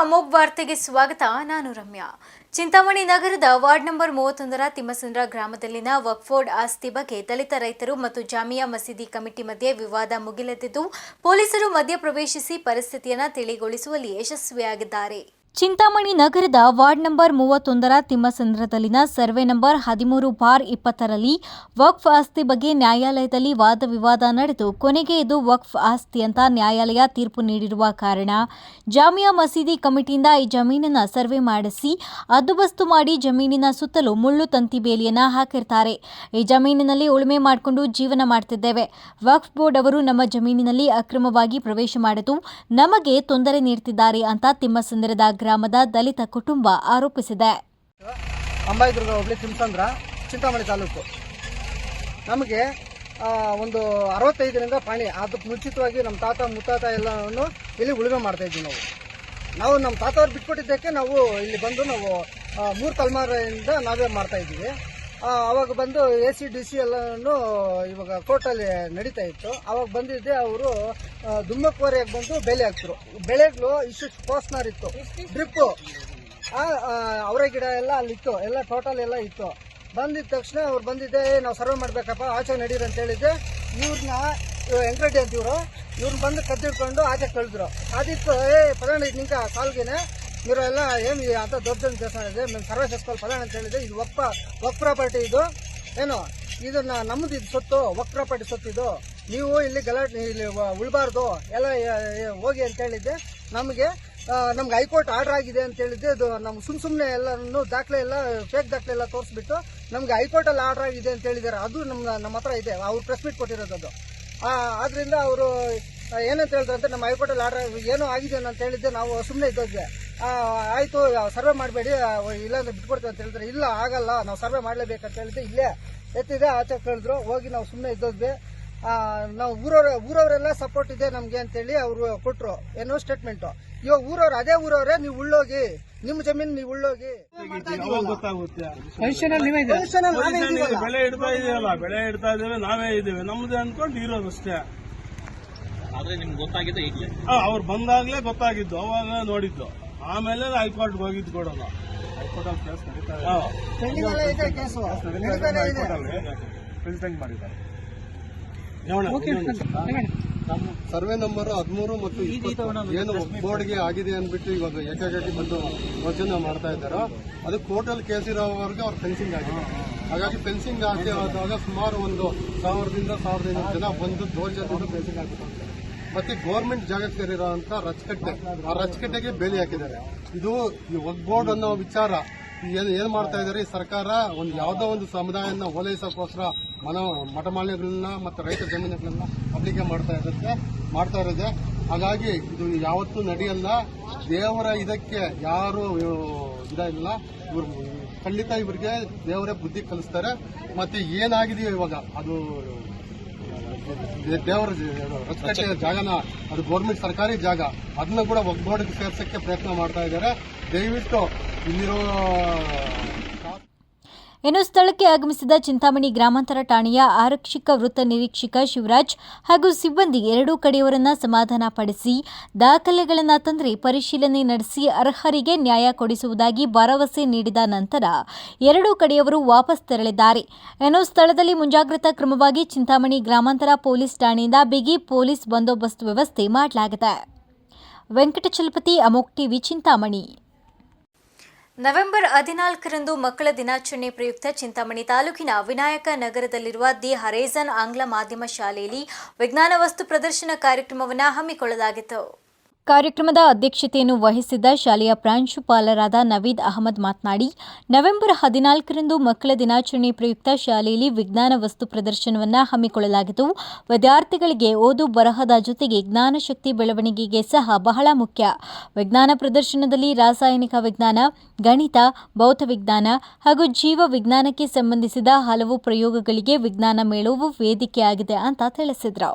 ಅಮೋಘ್ ವಾರ್ತೆಗೆ ಸ್ವಾಗತ. ನಾನು ರಮ್ಯಾ. ಚಿಂತಾಮಣಿ ನಗರದ ವಾರ್ಡ್ ನಂಬರ್ ಮೂವತ್ತೊಂದರ ತಿಮ್ಮಸಂದ್ರ ಗ್ರಾಮದಲ್ಲಿನ ವಕ್ಫೋರ್ಡ್ ಆಸ್ತಿ ಬಗ್ಗೆ ದಲಿತ ರೈತರು ಮತ್ತು ಜಾಮಿಯಾ ಮಸೀದಿ ಕಮಿಟಿ ಮಧ್ಯೆ ವಿವಾದ ಮುಗಿಲೆದ್ದಿದ್ದು, ಪೊಲೀಸರು ಮಧ್ಯಪ್ರವೇಶಿಸಿ ಪರಿಸ್ಥಿತಿಯನ್ನು ತಿಳಿಗೊಳಿಸುವಲ್ಲಿ ಯಶಸ್ವಿಯಾಗಿದ್ದಾರೆ. ಚಿಂತಾಮಣಿ ನಗರದ ವಾರ್ಡ್ ನಂಬರ್ ಮೂವತ್ತೊಂದರ ತಿಮ್ಮಸಂದ್ರದಲ್ಲಿನ ಸರ್ವೆ ನಂಬರ್ ಹದಿಮೂರು ಬಾರ್ ಇಪ್ಪತ್ತರಲ್ಲಿ ವಕ್ಫ್ ಆಸ್ತಿ ಬಗ್ಗೆ ನ್ಯಾಯಾಲಯದಲ್ಲಿ ವಾದ ವಿವಾದ ನಡೆದು ಕೊನೆಗೆ ಇದು ವಕ್ಫ್ ಆಸ್ತಿ ಅಂತ ನ್ಯಾಯಾಲಯ ತೀರ್ಪು ನೀಡಿರುವ ಕಾರಣ. ಜಾಮಿಯಾ ಮಸೀದಿ ಕಮಿಟಿಯಿಂದ ಈ ಜಮೀನನ್ನ ಸರ್ವೆ ಮಾಡಿಸಿ ಹದ್ದುಬಸ್ತು ಮಾಡಿ ಜಮೀನಿನ ಸುತ್ತಲೂ ಮುಳ್ಳು ತಂತಿ ಬೇಲಿಯನ್ನು ಹಾಕಿರ್ತಾರೆ. ಈ ಜಮೀನಿನಲ್ಲಿ ಉಳುಮೆ ಮಾಡಿಕೊಂಡು ಜೀವನ ಮಾಡ್ತಿದ್ದೇವೆ. ವಕ್ಫ್ ಬೋರ್ಡ್ ಅವರು ನಮ್ಮ ಜಮೀನಿನಲ್ಲಿ ಅಕ್ರಮವಾಗಿ ಪ್ರವೇಶ ಮಾಡಿದ್ದು ನಮಗೆ ತೊಂದರೆ ನೀಡ್ತಿದ್ದಾರೆ ಅಂತ ತಿಮ್ಮಸಂದ್ರದ ಗ್ರಾಮದ ದಲಿತ ಕುಟುಂಬ ಆರೋಪಿಸಿದೆ. ಅಂಬಾಯಿದುರ್ಗ ಹೋಬಳಿ ತಿಮ್ಸಂದ್ರ ಚಿಂತಾಮಣಿ ತಾಲೂಕು. ನಮಗೆ ಒಂದು ಅರವತ್ತೈದರಿಂದ ಪಾಣಿ ಅದಕ್ಕೆ ಮುಂಚಿತವಾಗಿ ನಮ್ಮ ತಾತ, ಮುತ್ತಾತ ಎಲ್ಲವನ್ನು ಇಲ್ಲಿ ಉಳುಮೆ ಮಾಡ್ತಾ ಇದ್ವಿ ನಾವು. ನಾವು ನಮ್ಮ ತಾತವ್ರು ಬಿಟ್ಕೊಟ್ಟಿದ್ದಕ್ಕೆ ನಾವು ಇಲ್ಲಿ ಬಂದು ನಾವು ಮೂರು ತಲೆಮಾರಿಂದ ನಾವೇ ಮಾಡ್ತಾ ಇದ್ದೀವಿ. ಅವಾಗ ಬಂದು ಎ ಸಿ ಡಿ ಸಿ ಎಲ್ಲನೂ ಇವಾಗ ಕೋರ್ಟಲ್ಲಿ ನಡೀತಾ ಇತ್ತು. ಅವಾಗ ಬಂದಿದ್ದೆ ಅವರು ದುಮ್ಮಕೋರೆಯಾಗಿ ಬಂದು ಬೆಲೆ ಹಾಕ್ತರು ಬೆಳೆಗಳು ಇಷ್ಟು ಕೋಸ್ನಾರ್ ಇತ್ತು. ಡ್ರಿಪ್ಪು ಅವರ ಗಿಡ ಎಲ್ಲ ಅಲ್ಲಿತ್ತು ಎಲ್ಲ ಟೋಟಲ್ ಎಲ್ಲ ಇತ್ತು. ಬಂದಿದ್ದ ತಕ್ಷಣ ಅವ್ರು ಬಂದಿದ್ದೆ "ಏ, ನಾವು ಸರ್ವೆ ಮಾಡಬೇಕಪ್ಪ ಆಚೆ ನಡೀರಿ ಅಂತ ಹೇಳಿದ್ದೆ. ಇವ್ರನ್ನ ವೆಂಕಟರೆಡ್ಡಿ ಅಂತ ಇವರು ಇವ್ರನ್ನ ಬಂದು ಕದ್ದಿಟ್ಕೊಂಡು ಆಚೆ ಕಳೆದ್ರು. ಅದಿತ್ತು ಏ ಪರಣ ನಿಂಕ ಕಾಲ್ಗೆನೆ. ಇವರೆಲ್ಲ ಏನು ಅಂತ ದೊಡ್ಡ ದೇವಸ್ಥಾನ ಇದೆ. ಸರ್ವೇ ಸರ್ವಶಕ್ತಲ್ ಫಲಾಣ ಅಂತ ಹೇಳಿದೆ. ಇದು ಒಪ್ಪ ಒಕ್ ಇದು. ಏನು? ಇದನ್ನ ನಮ್ದು ಇದು ಸೊತ್ತು ಒಕ್ ಪ್ರಾಪರ್ಟಿ ಇದು. ನೀವು ಇಲ್ಲಿ ಗಲಾಟೆ, ಇಲ್ಲಿ ಉಳ್ಬಾರ್ದು. ಎಲ್ಲ ಹೋಗಿ ಅಂತ ಹೇಳಿದ್ದೆ. ನಮಗೆ ನಮ್ಗೆ ಹೈಕೋರ್ಟ್ ಆರ್ಡರ್ ಆಗಿದೆ ಅಂತ ಹೇಳಿದ್ದೆ. ಅದು ನಮ್ಗೆ ಸುಮ್ ಸುಮ್ಮನೆ ಎಲ್ಲನೂ ದಾಖಲೆ ಎಲ್ಲ ಫೇಕ್ ದಾಖಲೆ ಎಲ್ಲ ತೋರಿಸ್ಬಿಟ್ಟು ನಮ್ಗೆ ಹೈಕೋರ್ಟಲ್ಲಿ ಆರ್ಡರ್ ಆಗಿದೆ ಅಂತ ಹೇಳಿದ್ದಾರೆ. ಅದು ನಮ್ಮ ನಮ್ಮ ಹತ್ರ ಇದೆ. ಅವ್ರು ಪ್ರೆಸ್ ಮೀಟ್ ಕೊಟ್ಟಿರೋದು ಅದು. ಆದ್ರಿಂದ ಅವರು ಏನಂತ ಹೇಳಿದ್ರು ಅಂತ ನಮ್ಮ ಹೈಕೋರ್ಟಲ್ಲಿ ಆರ್ಡರ್ ಏನೋ ಆಗಿದೆ ಅಂತ ಹೇಳಿದ್ದೆ. ನಾವು ಸುಮ್ಮನೆ ಇದ್ದೋದ್ದೆ. ಆಯ್ತು ಸರ್ವೆ ಮಾಡಬೇಡಿ ಇಲ್ಲಾಂದ್ರೆ ಬಿಟ್ಕೊಡ್ತೀವಿ ಅಂತ ಹೇಳಿದ್ರೆ ಇಲ್ಲ ಆಗಲ್ಲ ನಾವು ಸರ್ವೆ ಮಾಡಲೇಬೇಕಂತ ಹೇಳಿದ್ರೆ ಇಲ್ಲೇ ಎತ್ತಿದೆ ಆಚೆ ಕೇಳಿದ್ರು ಹೋಗಿ ನಾವು ಸುಮ್ಮನೆ ಇದ್ದೋದ್ವಿ. ಆ, ನಾವು ಊರವ್ರ ಊರವರೆಲ್ಲ ಸಪೋರ್ಟ್ ಇದೆ ನಮ್ಗೆ ಅಂತೇಳಿ ಅವರು ಕೊಟ್ರು ಏನೋ ಸ್ಟೇಟ್ಮೆಂಟು ಇವಾಗ ಊರವ್ರು ಅದೇ ಊರವ್ರೆ ನೀವು ಉಳ್ಳೋಗಿ ನಿಮ್ಮ ಜಮೀನ್ ನೀವು ಉಳ್ಳೋಗಿ. ಬೆಳೆ ಇಡ್ತಾ ಇದೆಯಲ್ಲ ಬೆಳೆ ಇಡ್ತಾ ಇದ್ದೇವೆ ನಾವೇ ಇದೀವಿ ನಮ್ದೇ ಅನ್ಕೊಂಡು ಇರೋದು ಅಷ್ಟೇ. ಆದ್ರೆ ನಿಮ್ಗೆ ಗೊತ್ತಾಗಿದ್ದು ಈಗಲೇ. ಅವ್ರು ಬಂದಾಗ್ಲೇ ಗೊತ್ತಾಗಿದ್ದು ಅವಾಗ ನೋಡಿದ್ದು. ಆಮೇಲೆ ಹೈಕೋರ್ಟ್ ಹೋಗಿದ್ದು ಕೊಡೋಣ ಹೈಕೋರ್ಟ್ ಅಲ್ಲಿ ಕೇಸ್ ನಡೀತಾ ಇದೆ. Pending ಇದೆ ಕೇಸು. ನಡೀತಾನೆ ಇದೆ. ಹೈಕೋರ್ಟ್ ಅಲ್ಲಿ ಮಾಡಿದ್ದಾರೆ ನೋಡೋಣ, ಇನ್ನೊಂದು. ಸರ್ವೆ ನಂಬರ್ ಹದಿಮೂರು ಮತ್ತು ಇಪ್ಪತ್ತು ಏನು ಬೋರ್ಡ್ಗೆ ಆಗಿದೆ ಅಂದ್ಬಿಟ್ಟು ಇವಾಗ ಏಕಾಏಕಿ ಬಂದು ವಚನ ಮಾಡ್ತಾ ಇದ್ದಾರೋ ಅದು ಕೋರ್ಟಲ್ಲಿ ಕೇಸ್ ಇರೋವರೆಗೆ ಅವ್ರು ಫೆನ್ಸಿಂಗ್ ಆಗಿದೆ ಹಾಗಾಗಿ ಫೆನ್ಸಿಂಗ್ ಆಗಿ ಆದಾಗ ಸುಮಾರು ಒಂದು ಸಾವಿರದಿಂದ ಸಾವಿರದ ಐನೂರು ಜನ ಬಂದು ದೌರ್ಜನ್ಯದಿಂದ ಫೆನ್ಸಿಂಗ್ ಹಾಕಿದ್ದಾರೆ ಮತ್ತೆ ಗೌರ್ಮೆಂಟ್ ಜಾಗಕ್ಕೆ ರಚಕಟ್ಟೆ, ಆ ರಚಕಟ್ಟೆಗೆ ಬೇಲಿ ಹಾಕಿದ್ದಾರೆ. ಇದು ಈ ಒಗ್ಬೋರ್ಡ್ ಅನ್ನೋ ವಿಚಾರ ಏನ್ ಏನ್ ಮಾಡ್ತಾ ಇದಾರೆ ಈ ಸರ್ಕಾರ ಒಂದು ಯಾವ್ದೋ ಒಂದು ಸಮುದಾಯನ ಓಲೈಸೋಕ್ಕೋಸ್ಕರ ಮನ ಮಠಮಾಳಿಗಳನ್ನ ಮತ್ತೆ ರೈತ ಜಮೀನುಗಳನ್ನ ಅಪ್ಲಿಕೆ ಮಾಡ್ತಾ ಇರುತ್ತೆ ಮಾಡ್ತಾ ಇರೋದೆ. ಹಾಗಾಗಿ ಇದು ಯಾವತ್ತೂ ನಡೆಯಲ್ಲ. ದೇವರ ಇದಕ್ಕೆ ಯಾರು ಇದಿಲ್ಲ ಇವ್ರು ಖಂಡಿತ ಇವ್ರಿಗೆ ದೇವರೇ ಬುದ್ಧಿ ಕಲಿಸ್ತಾರೆ. ಮತ್ತೆ ಏನಾಗಿದೆಯೋ ಇವಾಗ ಅದು ದೇವರ ರಚಕಟ್ಟೆ ಜಾಗನ ಅದು ಗೌರ್ಮೆಂಟ್ ಸರ್ಕಾರಿ ಜಾಗ. ಅದನ್ನ ಕೂಡ ಒಗ್ಗೂಡಿಗೆ ಸೇರ್ಸಕ್ಕೆ ಪ್ರಯತ್ನ ಮಾಡ್ತಾ ಇದ್ದಾರೆ. ದಯವಿಟ್ಟು ಇಲ್ಲಿರೋ ಇನ್ನು ಸ್ಥಳಕ್ಕೆ ಆಗಮಿಸಿದ ಚಿಂತಾಮಣಿ ಗ್ರಾಮಾಂತರ ಠಾಣೆಯ ಆರಕ್ಷಕ ವೃತ್ತ ನಿರೀಕ್ಷಕ ಶಿವರಾಜ್ ಹಾಗೂ ಸಿಬ್ಬಂದಿ ಎರಡೂ ಕಡೆಯವರನ್ನ ಸಮಾಧಾನ ಪಡಿಸಿ ದಾಖಲೆಗಳನ್ನು ತಂದರೆ ಪರಿಶೀಲನೆ ನಡೆಸಿ ಅರ್ಹರಿಗೆ ನ್ಯಾಯ ಕೊಡಿಸುವುದಾಗಿ ಭರವಸೆ ನೀಡಿದ ನಂತರ ಎರಡೂ ಕಡೆಯವರು ವಾಪಸ್ ತೆರಳಿದ್ದಾರೆ. ಇನ್ನು ಸ್ಥಳದಲ್ಲಿ ಮುಂಜಾಗ್ರತಾ ಕ್ರಮವಾಗಿ ಚಿಂತಾಮಣಿ ಗ್ರಾಮಾಂತರ ಪೊಲೀಸ್ ಠಾಣೆಯಿಂದ ಬಿಗಿ ಪೊಲೀಸ್ ಬಂದೋಬಸ್ತ್ ವ್ಯವಸ್ಥೆ ಮಾಡಲಾಗಿದೆ. ವೆಂಕಟಚಲಪತಿ ಅಮೋಕ್ ಟಿವಿ ಚಿಂತಾಮಣಿ. ನವೆಂಬರ್ ಹದಿನಾಲ್ಕರಂದು ಮಕ್ಕಳ ದಿನಾಚರಣೆ ಪ್ರಯುಕ್ತ ಚಿಂತಾಮಣಿ ತಾಲೂಕಿನ ವಿನಾಯಕ ನಗರದಲ್ಲಿರುವ ದಿ ಹರೇಜನ್ ಆಂಗ್ಲ ಮಾಧ್ಯಮ ಶಾಲೆಯಲ್ಲಿ ವಿಜ್ಞಾನ ವಸ್ತು ಪ್ರದರ್ಶನ ಕಾರ್ಯಕ್ರಮವನ್ನು ಹಮ್ಮಿಕೊಳ್ಳಲಾಗಿತ್ತು. ಕಾರ್ಯಕ್ರಮದ ಅಧ್ಯಕ್ಷತೆಯನ್ನು ವಹಿಸಿದ ಶಾಲೆಯ ಪ್ರಾಂಶುಪಾಲರಾದ ನವೀದ್ ಅಹಮದ್ ಮಾತನಾಡಿ, ನವೆಂಬರ್ ಹದಿನಾಲ್ಕರಂದು ಮಕ್ಕಳ ದಿನಾಚರಣೆ ಪ್ರಯುಕ್ತ ಶಾಲೆಯಲ್ಲಿ ವಿಜ್ಞಾನ ವಸ್ತು ಪ್ರದರ್ಶನವನ್ನು ಹಮ್ಮಿಕೊಳ್ಳಲಾಗಿತ್ತು ವಿದ್ಯಾರ್ಥಿಗಳಿಗೆ ಓದು ಬರಹದ ಜೊತೆಗೆ ಜ್ಞಾನಶಕ್ತಿ ಬೆಳವಣಿಗೆಗೆ ಸಹ ಬಹಳ ಮುಖ್ಯ. ವಿಜ್ಞಾನ ಪ್ರದರ್ಶನದಲ್ಲಿ ರಾಸಾಯನಿಕ ವಿಜ್ಞಾನ, ಗಣಿತ, ಭೌತ ವಿಜ್ಞಾನ ಹಾಗೂ ಜೀವ ವಿಜ್ಞಾನಕ್ಕೆ ಸಂಬಂಧಿಸಿದ ಹಲವು ಪ್ರಯೋಗಗಳಿಗೆ ವಿಜ್ಞಾನ ಮೇಳವು ವೇದಿಕೆಯಾಗಿದೆ ಅಂತ ತಿಳಿಸಿದರು.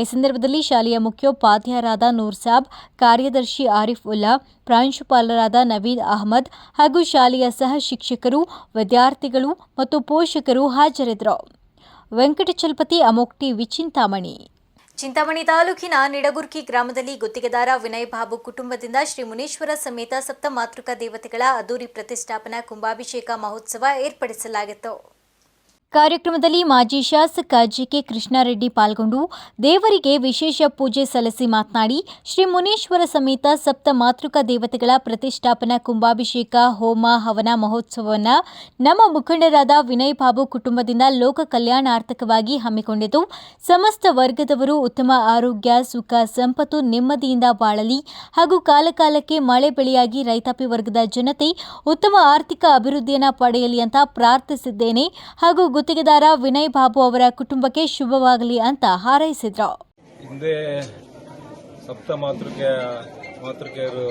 ಈ ಸಂದರ್ಭದಲ್ಲಿ ಶಾಲೆಯ ಮುಖ್ಯೋಪಾಧ್ಯಾಯರಾದ ನೂರ್ ಸಾಬ್ ಕಾರ್ಯದರ್ಶಿ ಆರಿಫ್ ಉಲ್ಲಾ, ಪ್ರಾಂಶುಪಾಲರಾದ ನವೀದ್ ಅಹಮದ್ ಹಾಗೂ ಶಾಲೆಯ ಸಹ ಶಿಕ್ಷಕರು, ವಿದ್ಯಾರ್ಥಿಗಳು ಮತ್ತು ಪೋಷಕರು ಹಾಜರಿದ್ದರು. ವೆಂಕಟಚಲಪತಿ ಅಮೋಕ್ಟಿ ವಿಚಿಂತಾಮಣಿ ಚಿಂತಾಮಣಿ. ತಾಲೂಕಿನ ನಿಡಗುರ್ಕಿ ಗ್ರಾಮದಲ್ಲಿ ಗುತ್ತಿಗೆದಾರ ವಿನಯ್ ಬಾಬು ಕುಟುಂಬದಿಂದ ಶ್ರೀ ಮುನೀಶ್ವರ ಸಮೇತ ಸಪ್ತ ಮಾತೃಕಾ ದೇವತೆಗಳ ಅದ್ದೂರಿ ಪ್ರತಿಷ್ಠಾಪನಾ ಕುಂಭಾಭಿಷೇಕ ಮಹೋತ್ಸವ ಏರ್ಪಡಿಸಲಾಗಿತ್ತು. ಕಾರ್ಯಕ್ರಮದಲ್ಲಿ ಮಾಜಿ ಶಾಸಕ ಜಿಕೆ ಕೃಷ್ಣಾರೆಡ್ಡಿ ಪಾಲ್ಗೊಂಡು ದೇವರಿಗೆ ವಿಶೇಷ ಪೂಜೆ ಸಲ್ಲಿಸಿ ಮಾತನಾಡಿ, ಶ್ರೀ ಮುನೀಶ್ವರ ಸಮೇತ ಸಪ್ತ ಮಾತೃಕಾ ದೇವತೆಗಳ ಪ್ರತಿಷ್ಠಾಪನಾ ಕುಂಭಾಭಿಷೇಕ, ಹೋಮ, ಹವನ ಮಹೋತ್ಸವವನ್ನು ನಮ್ಮ ಮುಖಂಡರಾದ ವಿನಯ್ ಬಾಬು ಕುಟುಂಬದಿಂದ ಲೋಕ ಕಲ್ಯಾಣಾರ್ಥಕವಾಗಿ ಹಮ್ಮಿಕೊಂಡಿದ್ದು, ಸಮಸ್ತ ವರ್ಗದವರು ಉತ್ತಮ ಆರೋಗ್ಯ, ಸುಖ, ಸಂಪತ್ತು ನೆಮ್ಮದಿಯಿಂದ ಬಾಳಲಿ ಹಾಗೂ ಕಾಲಕಾಲಕ್ಕೆ ಮಳೆ ಬೆಳೆಯಾಗಿ ರೈತಾಪಿ ವರ್ಗದ ಜನತೆ ಉತ್ತಮ ಆರ್ಥಿಕ ಅಭಿವೃದ್ಧಿಯನ್ನು ಪಡೆಯಲಿ ಅಂತ ಪ್ರಾರ್ಥಿಸಿದ್ದೇನೆ ಹಾಗೂ ಗುತ್ತಿಗೆದಾರ ವಿನಯ್ ಬಾಬು ಅವರ ಕುಟುಂಬಕ್ಕೆ ಶುಭವಾಗಲಿ ಅಂತ ಹಾರೈಸಿದ್ರು. ಹಿಂದೆ ಸಪ್ತ ಮಾತೃಕೆ, ಮಾತೃಕೆಯರು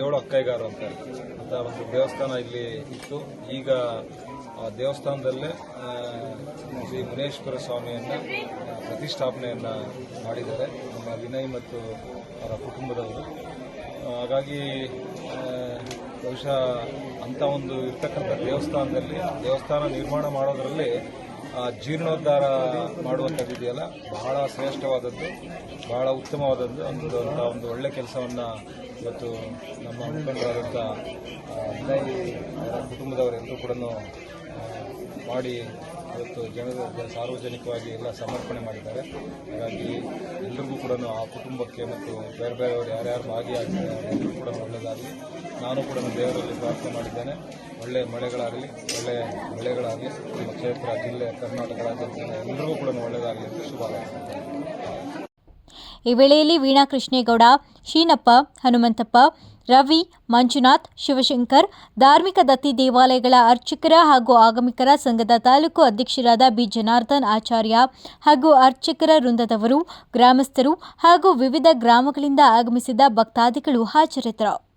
ಏಳು ಅಕ್ಕೈಗಾರು ಅಂತ ಅಂತ ಒಂದು ದೇವಸ್ಥಾನ ಇಲ್ಲಿ ಇತ್ತು. ಈಗ ಆ ದೇವಸ್ಥಾನದಲ್ಲೇ ಶ್ರೀ ಮುನೇಶ್ವರ ಸ್ವಾಮಿಯನ್ನ ಪ್ರತಿಷ್ಠಾಪನೆಯನ್ನು ಮಾಡಿದ್ದಾರೆ. ನಮ್ಮ ವಿನಯ್ ಮತ್ತು ಅವರ ಕುಟುಂಬದವರು. ಹಾಗಾಗಿ ಬಹುಶಃ ಅಂತ ಒಂದು ಇರ್ತಕ್ಕಂಥ ದೇವಸ್ಥಾನದಲ್ಲಿ, ದೇವಸ್ಥಾನ ನಿರ್ಮಾಣ ಮಾಡೋದರಲ್ಲಿ ಜೀರ್ಣೋದ್ಧಾರ ಮಾಡುವಂಥದ್ದು ಇದೆಯಲ್ಲ ಬಹಳ ಶ್ರೇಷ್ಠವಾದದ್ದು, ಬಹಳ ಉತ್ತಮವಾದದ್ದು ಅಂತ ಒಂದು ಒಳ್ಳೆ ಕೆಲಸವನ್ನು ಇವತ್ತು ನಮ್ಮ ಮುಖಂಡರಾದಂಥ ವಿನಯ್ ಕುಟುಂಬದವರೆಲ್ಲರೂ ಕೂಡ ಮಾಡಿ ಇವತ್ತು ಜನರ ಸಾರ್ವಜನಿಕವಾಗಿ ಎಲ್ಲ ಸಮರ್ಪಣೆ ಮಾಡಿದ್ದಾರೆ. ಹಾಗಾಗಿ ಎಲ್ರಿಗೂ ಕೂಡ ಆ ಕುಟುಂಬಕ್ಕೆ ಮತ್ತು ಬೇರೆ ಬೇರೆಯವರು ಯಾರ್ಯಾರು ಭಾಗಿಯಾಗಿದ್ದಾರೆ ಎಲ್ಲರಿಗೂ ಕೂಡ ಒಳ್ಳೆಯದಾಗಲಿ ನಾನು ಕೂಡ ದೇವರಲ್ಲಿ ಪ್ರಾರ್ಥನೆ ಮಾಡಿದ್ದೇನೆ. ಒಳ್ಳೆಯ ಮಳೆಗಳಾಗಲಿ ಒಳ್ಳೆಯ ಬೆಳೆಗಳಾಗಲಿ ನಮ್ಮ ಕ್ಷೇತ್ರ, ಜಿಲ್ಲೆ, ಕರ್ನಾಟಕ ರಾಜ್ಯದ ಎಲ್ಲರಿಗೂ ಕೂಡ ಒಳ್ಳೆಯದಾಗಲಿ ಅಂತ ಶುಭ ಈ ವೇಳೆಯಲ್ಲಿ ವೀಣಾ ಕೃಷ್ಣೇಗೌಡ, ಶೀನಪ್ಪ, ಹನುಮಂತಪ್ಪ ರವಿ, ಮಂಜುನಾಥ್, ಶಿವಶಂಕರ್, ಧಾರ್ಮಿಕ ದತ್ತಿ ದೇವಾಲಯಗಳ ಅರ್ಚಕರ ಹಾಗೂ ಆಗಮಿಕರ ಸಂಘದ ತಾಲೂಕು ಅಧ್ಯಕ್ಷರಾದ ಬಿ. ಜನಾರ್ದನ್ ಆಚಾರ್ಯ ಹಾಗೂ ಅರ್ಚಕರ ವೃಂದದವರು, ಗ್ರಾಮಸ್ಥರು ಹಾಗೂ ವಿವಿಧ ಗ್ರಾಮಗಳಿಂದ ಆಗಮಿಸಿದ ಭಕ್ತಾದಿಗಳು ಹಾಜರಿದ್ದರು.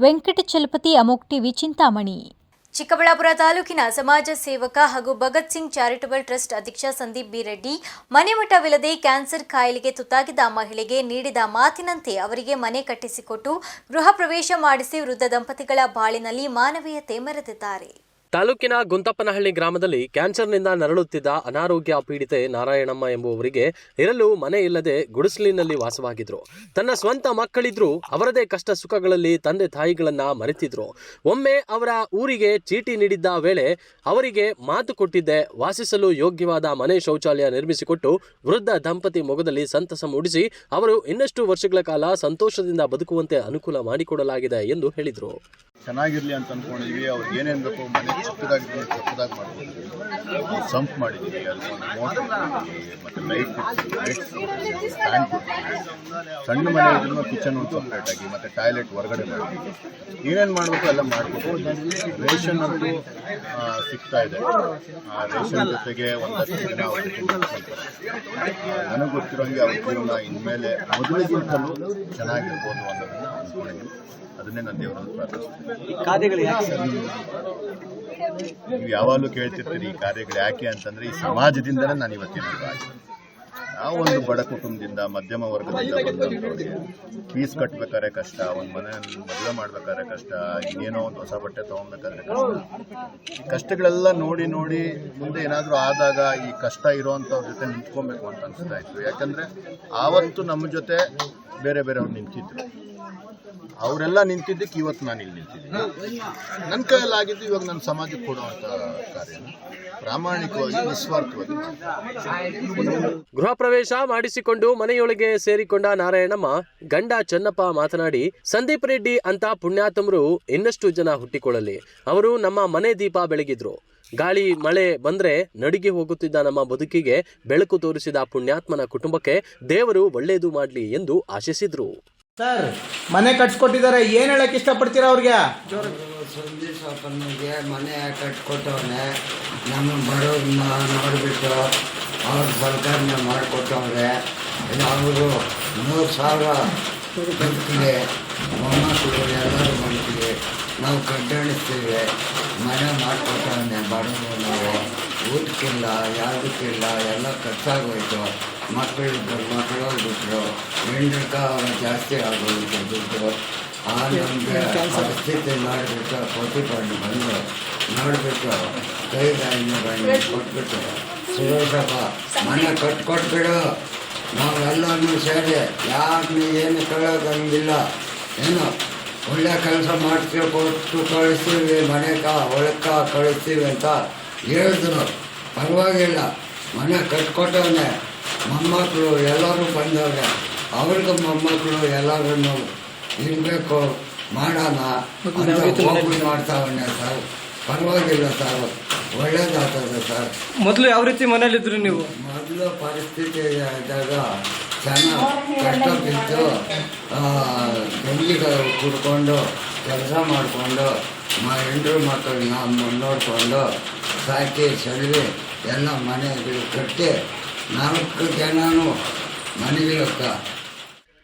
ವೆಂಕಟಚಲಪತಿ ಅಮೋಕ್ ಟಿವಿ, ಚಿಂತಾಮಣಿ. ಚಿಕ್ಕಬಳ್ಳಾಪುರ ತಾಲೂಕಿನ ಸಮಾಜ ಸೇವಕ ಹಾಗೂ ಭಗತ್ ಸಿಂಗ್ ಚಾರಿಟಬಲ್ ಟ್ರಸ್ಟ್ ಅಧ್ಯಕ್ಷ ಸಂದೀಪ್ ಬಿರೆಡ್ಡಿ ಮನೆಮಠವಿಲ್ಲದೆ ಕ್ಯಾನ್ಸರ್ ಕಾಯಿಲೆಗೆ ತುತ್ತಾಗಿದ್ದ ಮಹಿಳೆಗೆ ನೀಡಿದ ಮಾತಿನಂತೆ ಅವರಿಗೆ ಮನೆ ಕಟ್ಟಿಸಿಕೊಟ್ಟು ಗೃಹ ಪ್ರವೇಶ ಮಾಡಿಸಿ ವೃದ್ಧ ದಂಪತಿಗಳ ಬಾಳಿನಲ್ಲಿ ಮಾನವೀಯತೆ ಮೆರೆದಿದ್ದಾರೆ. ತಾಲೂಕಿನ ಗುಂತಪ್ಪನಹಳ್ಳಿ ಗ್ರಾಮದಲ್ಲಿ ಕ್ಯಾನ್ಸರ್ನಿಂದ ನರಳುತ್ತಿದ್ದ ಅನಾರೋಗ್ಯ ಪೀಡಿತೆ ನಾರಾಯಣಮ್ಮ ಎಂಬುವರಿಗೆ ಇರಲು ಮನೆ ಇಲ್ಲದೆ ಗುಡಿಸಲಿನಲ್ಲಿ ವಾಸವಾಗಿದ್ರು. ತನ್ನ ಸ್ವಂತ ಮಕ್ಕಳಿದ್ರು ಅವರದೇ ಕಷ್ಟ ಸುಖಗಳಲ್ಲಿ ತಂದೆ ತಾಯಿಗಳನ್ನ ಮರೆತಿದ್ರು. ಒಮ್ಮೆ ಅವರ ಊರಿಗೆ ಚೀಟಿ ನೀಡಿದ್ದ ವೇಳೆ ಅವರಿಗೆ ಮಾತು ಕೊಟ್ಟಿದ್ದೆ. ವಾಸಿಸಲು ಯೋಗ್ಯವಾದ ಮನೆ ಶೌಚಾಲಯ ನಿರ್ಮಿಸಿಕೊಟ್ಟು ವೃದ್ಧ ದಂಪತಿ ಮೊಗದಲ್ಲಿ ಸಂತಸ ಮೂಡಿಸಿ ಅವರು ಇನ್ನಷ್ಟು ವರ್ಷಗಳ ಕಾಲ ಸಂತೋಷದಿಂದ ಬದುಕುವಂತೆ ಅನುಕೂಲ ಮಾಡಿಕೊಡಲಾಗಿದೆ ಎಂದು ಹೇಳಿದರು. ಚೆನ್ನಾಗಿರ್ಲಿ ಅಂತ ಅನ್ಕೊಂಡಿದ್ವಿ ಅವ್ರು ಏನೇನು ಬೇಕು ಮನೆ ಚಿಕ್ಕದಾಗಿದ್ರೆ ಚಿಕ್ಕದಾಗಿ ಮಾಡಿದ್ವಿ. ಸಂಪ್ ಮಾಡಿದೀವಿ. ಅಲ್ಲಿ ಮೋಟರ್ ಮತ್ತು ಲೈಟ್ ಲೈಟ್ಸ್ ಫ್ಯಾನ್ ಸಣ್ಣ ಮನೆ ಇದ್ರೂ ಕಿಚನ್ ಒಂದು ಸಪ್ರೇಟ್ ಆಗಿ, ಮತ್ತು ಟಾಯ್ಲೆಟ್ ಹೊರಗಡೆ ಮಾಡಿದ್ವಿ. ಏನೇನು ಮಾಡಬೇಕು ಎಲ್ಲ ಮಾಡಬೇಕು ರೇಷನ್ ಅಂತೂ ಸಿಗ್ತಾ ಇದೆ. ರೇಷನ್ ಜೊತೆಗೆ ಒಂದಷ್ಟು ಜನ ನನಗೆ ಗೊತ್ತಿರೋಂಗೆ ಅವ್ರ ಜೀವನ ಇನ್ಮೇಲೆ ಮೊದಲಿಗಿಂತಲೂ ಚೆನ್ನಾಗಿರ್ಬೋದು ಅನ್ನೋದನ್ನ ಅಂದ್ಕೊಂಡಿದ್ದೀನಿ. ಅದನ್ನೇ ನಾನು ದೇವರನ್ನು ಪ್ರಾರ್ಥಿಸ್ತೀನಿ. ನೀವು ಯಾವಾಗಲೂ ಕೇಳ್ತಿರ್ತೀರಿ ಈ ಕಾರ್ಯಗಳು ಯಾಕೆ ಅಂತಂದ್ರೆ ಈ ಸಮಾಜದಿಂದಲೇ ನಾನು ಇವತ್ತಿನ ನಾವು ಒಂದು ಬಡ ಕುಟುಂಬದಿಂದ ಮಧ್ಯಮ ವರ್ಗದಿಂದ ಫೀಸ್ ಕಟ್ಬೇಕಾದ್ರೆ ಕಷ್ಟ, ಒಂದು ಮನೆ ಮದುವೆ ಮಾಡ್ಬೇಕಾದ್ರೆ ಕಷ್ಟ, ಇನ್ನೇನೋ ಒಂದು ಹೊಸ ಬಟ್ಟೆ ತೊಗೊಬೇಕಾದ್ರೆ ಕಷ್ಟ. ಕಷ್ಟಗಳೆಲ್ಲ ನೋಡಿ ನೋಡಿ ಮುಂದೆ ಏನಾದರೂ ಆದಾಗ ಈ ಕಷ್ಟ ಇರೋವಂಥವ್ರ ಜೊತೆ ನಿಂತ್ಕೊಬೇಕು ಅಂತ ಅನಿಸ್ತಾ ಇತ್ತು. ಯಾಕಂದರೆ ಆವತ್ತು ನಮ್ಮ ಜೊತೆ ಬೇರೆ ಬೇರೆಯವ್ರು ನಿಂತಿದ್ರು. ಅವರೆಲ್ಲ ನಿಂತಿದ್ದಕ್ಕೆ ಇವತ್ತು ನಾನು ಇಲ್ಲಿ ನಿಂತಿದ್ದೀನಿ. ನನ್ನ ಕೈಯಲ್ಲಿ ಆಗಿದ್ದು ಇವಾಗ ನನ್ನ ಸಮಾಜಕ್ಕೆ ಕೊಡುವಂಥ ಕಾರ್ಯ ಪ್ರಾಮಾಣಿಕವಾಗಿ, ನಿಸ್ವಾರ್ಥವಾಗಿ. ಗೃಹ ಪ್ರವೇಶ ಮಾಡಿಸಿಕೊಂಡು ಮನೆಯೊಳಗೆ ಸೇರಿಕೊಂಡ ನಾರಾಯಣಮ್ಮ, ಗಂಡ ಚನ್ನಪ್ಪ ಮಾತನಾಡಿ, ಸಂದೀಪ್ ರೆಡ್ಡಿ ಅಂತ ಪುಣ್ಯಾತಮರು ಇನ್ನಷ್ಟು ಜನ ಹುಟ್ಟಿಕೊಳ್ಳಲಿ. ಅವರು ನಮ್ಮ ಮನೆ ದೀಪ ಬೆಳಗಿದ್ರು. ಗಾಳಿ, ಮಳೆ ಬಂದ್ರೆ ನಡಿಗೆ ಹೋಗುತ್ತಿದ್ದ ನಮ್ಮ ಬದುಕಿಗೆ ಬೆಳಕು ತೋರಿಸಿದ ಪುಣ್ಯಾತ್ಮನ ಕುಟುಂಬಕ್ಕೆ ದೇವರು ಒಳ್ಳೆಯದು ಮಾಡಲಿ ಎಂದು ಆಶಿಸಿದ್ರು. ಸರ್, ಮನೆ ಕಟ್ಸ್ಕೊಟ್ಟಿದ್ದಾರೆ. ಏನ್ ಹೇಳಕ್ ಇಷ್ಟಪಡ್ತೀರಾ ಅವ್ರಿಗೆ? ಸಾಪನ್ನಿಗೆ ಮನೆ ಕಟ್ಕೊಟ್ಟವನೆ. ನಮ್ಮ ಬರೋದನ್ನ ನೋಡಿಬಿಟ್ಟು ಅವ್ರ ಸರ್ಕಾರನ ಮಾಡಿಕೊಟ್ಟವ್ರೆ. ಅವರು ಮೂರು ಸಾವಿರ ಬದುಕಿಗೆ ಮೊಮ್ಮಕ್ಕಳು ಎಲ್ಲರೂ ಮಾಡ್ತೀವಿ ನಾವು ಕಡ್ಡಾಡಿಸ್ತೇವೆ ಮನೆ ಮಾಡ್ಕೊಳ್ತಾನೆ ಬಡವರು ನಾವು. ಊಟಕ್ಕಿಲ್ಲ, ಯಾವುದಕ್ಕಿಲ್ಲ, ಎಲ್ಲ ಖರ್ಚಾಗೋಯ್ತು. ಮಕ್ಕಳಿದ್ದರು ಮಕ್ಕಳು ಬಿಟ್ಟರು ಹೆಂಡ್ರಕ ಜಾಸ್ತಿ ಆಗೋಯ್ತು ದುಡ್ಡು. ಆ ನಮಗೆ ಪರಿಸ್ಥಿತಿ ನೋಡಿಬಿಟ್ಟು ಪ್ರತಿಭಟನೆ ಬಂದು ನೋಡಿಬಿಟ್ಟು ಕೈಗಾಯಿಗಳನ್ನು ಕೊಟ್ಬಿಟ್ಟು ಸುರೇಶಪ್ಪ ಮನೆ ಕಟ್ಕೊಟ್ಬಿಡು. ನಾವೆಲ್ಲರೂ ಸೇರಿ ಯಾರನ್ನೂ ಏನು ಕೇಳೋದಂಗಿಲ್ಲ. ಏನು ಒಳ್ಳೆ ಕೆಲಸ ಮಾಡ್ತೀವಿ ಕೊಟ್ಟು ಕಳಿಸ್ತೀವಿ ಮನೆಗೆ ಒಳಕ ಕಳಿಸ್ತೀವಿ ಅಂತ ಹೇಳಿದ್ರು. ಪರವಾಗಿಲ್ಲ. ಮನೆ ಕಟ್ಕೊಟ್ಟವನೆ. ಮೊಮ್ಮಕ್ಕಳು ಎಲ್ಲರೂ ಬಂದವ್ರೆ. ಅವ್ರಿಗೆ ಮೊಮ್ಮಕ್ಕಳು ಎಲ್ಲರೂ ಇರಬೇಕು. ಮಾಡೋಣ ಮಾಡ್ತಾವನೆ ಸರ್. ಪರವಾಗಿಲ್ಲ ಸರ್. ಒಳ್ಳೇದಾಗ್ತದೆ ಸರ್. ಮೊದಲು ಯಾವ ರೀತಿ ಮನೇಲಿದ್ರು ನೀವು? ಮೊದಲು ಪರಿಸ್ಥಿತಿ ಇದ್ದಾಗ ಚೆನ್ನಾಗಿ ಕಷ್ಟ ಬಿದ್ದು ಗಂಜಿಗೆ ಕುಡ್ಕೊಂಡು ಕೆಲಸ ಮಾಡಿಕೊಂಡು ಮ ಹೆಂಡ್ರು ಮಕ್ಕಳನ್ನ ಮುನ್ನೋಡ್ಕೊಂಡು ಸಾಕಿ ಸೆಳವಿ ಎಲ್ಲ ಮನೆಗಳು ಕಟ್ಟಿ ನಾಲ್ಕು ಜನನೂ ಮನೆಗಳಕ್ಕ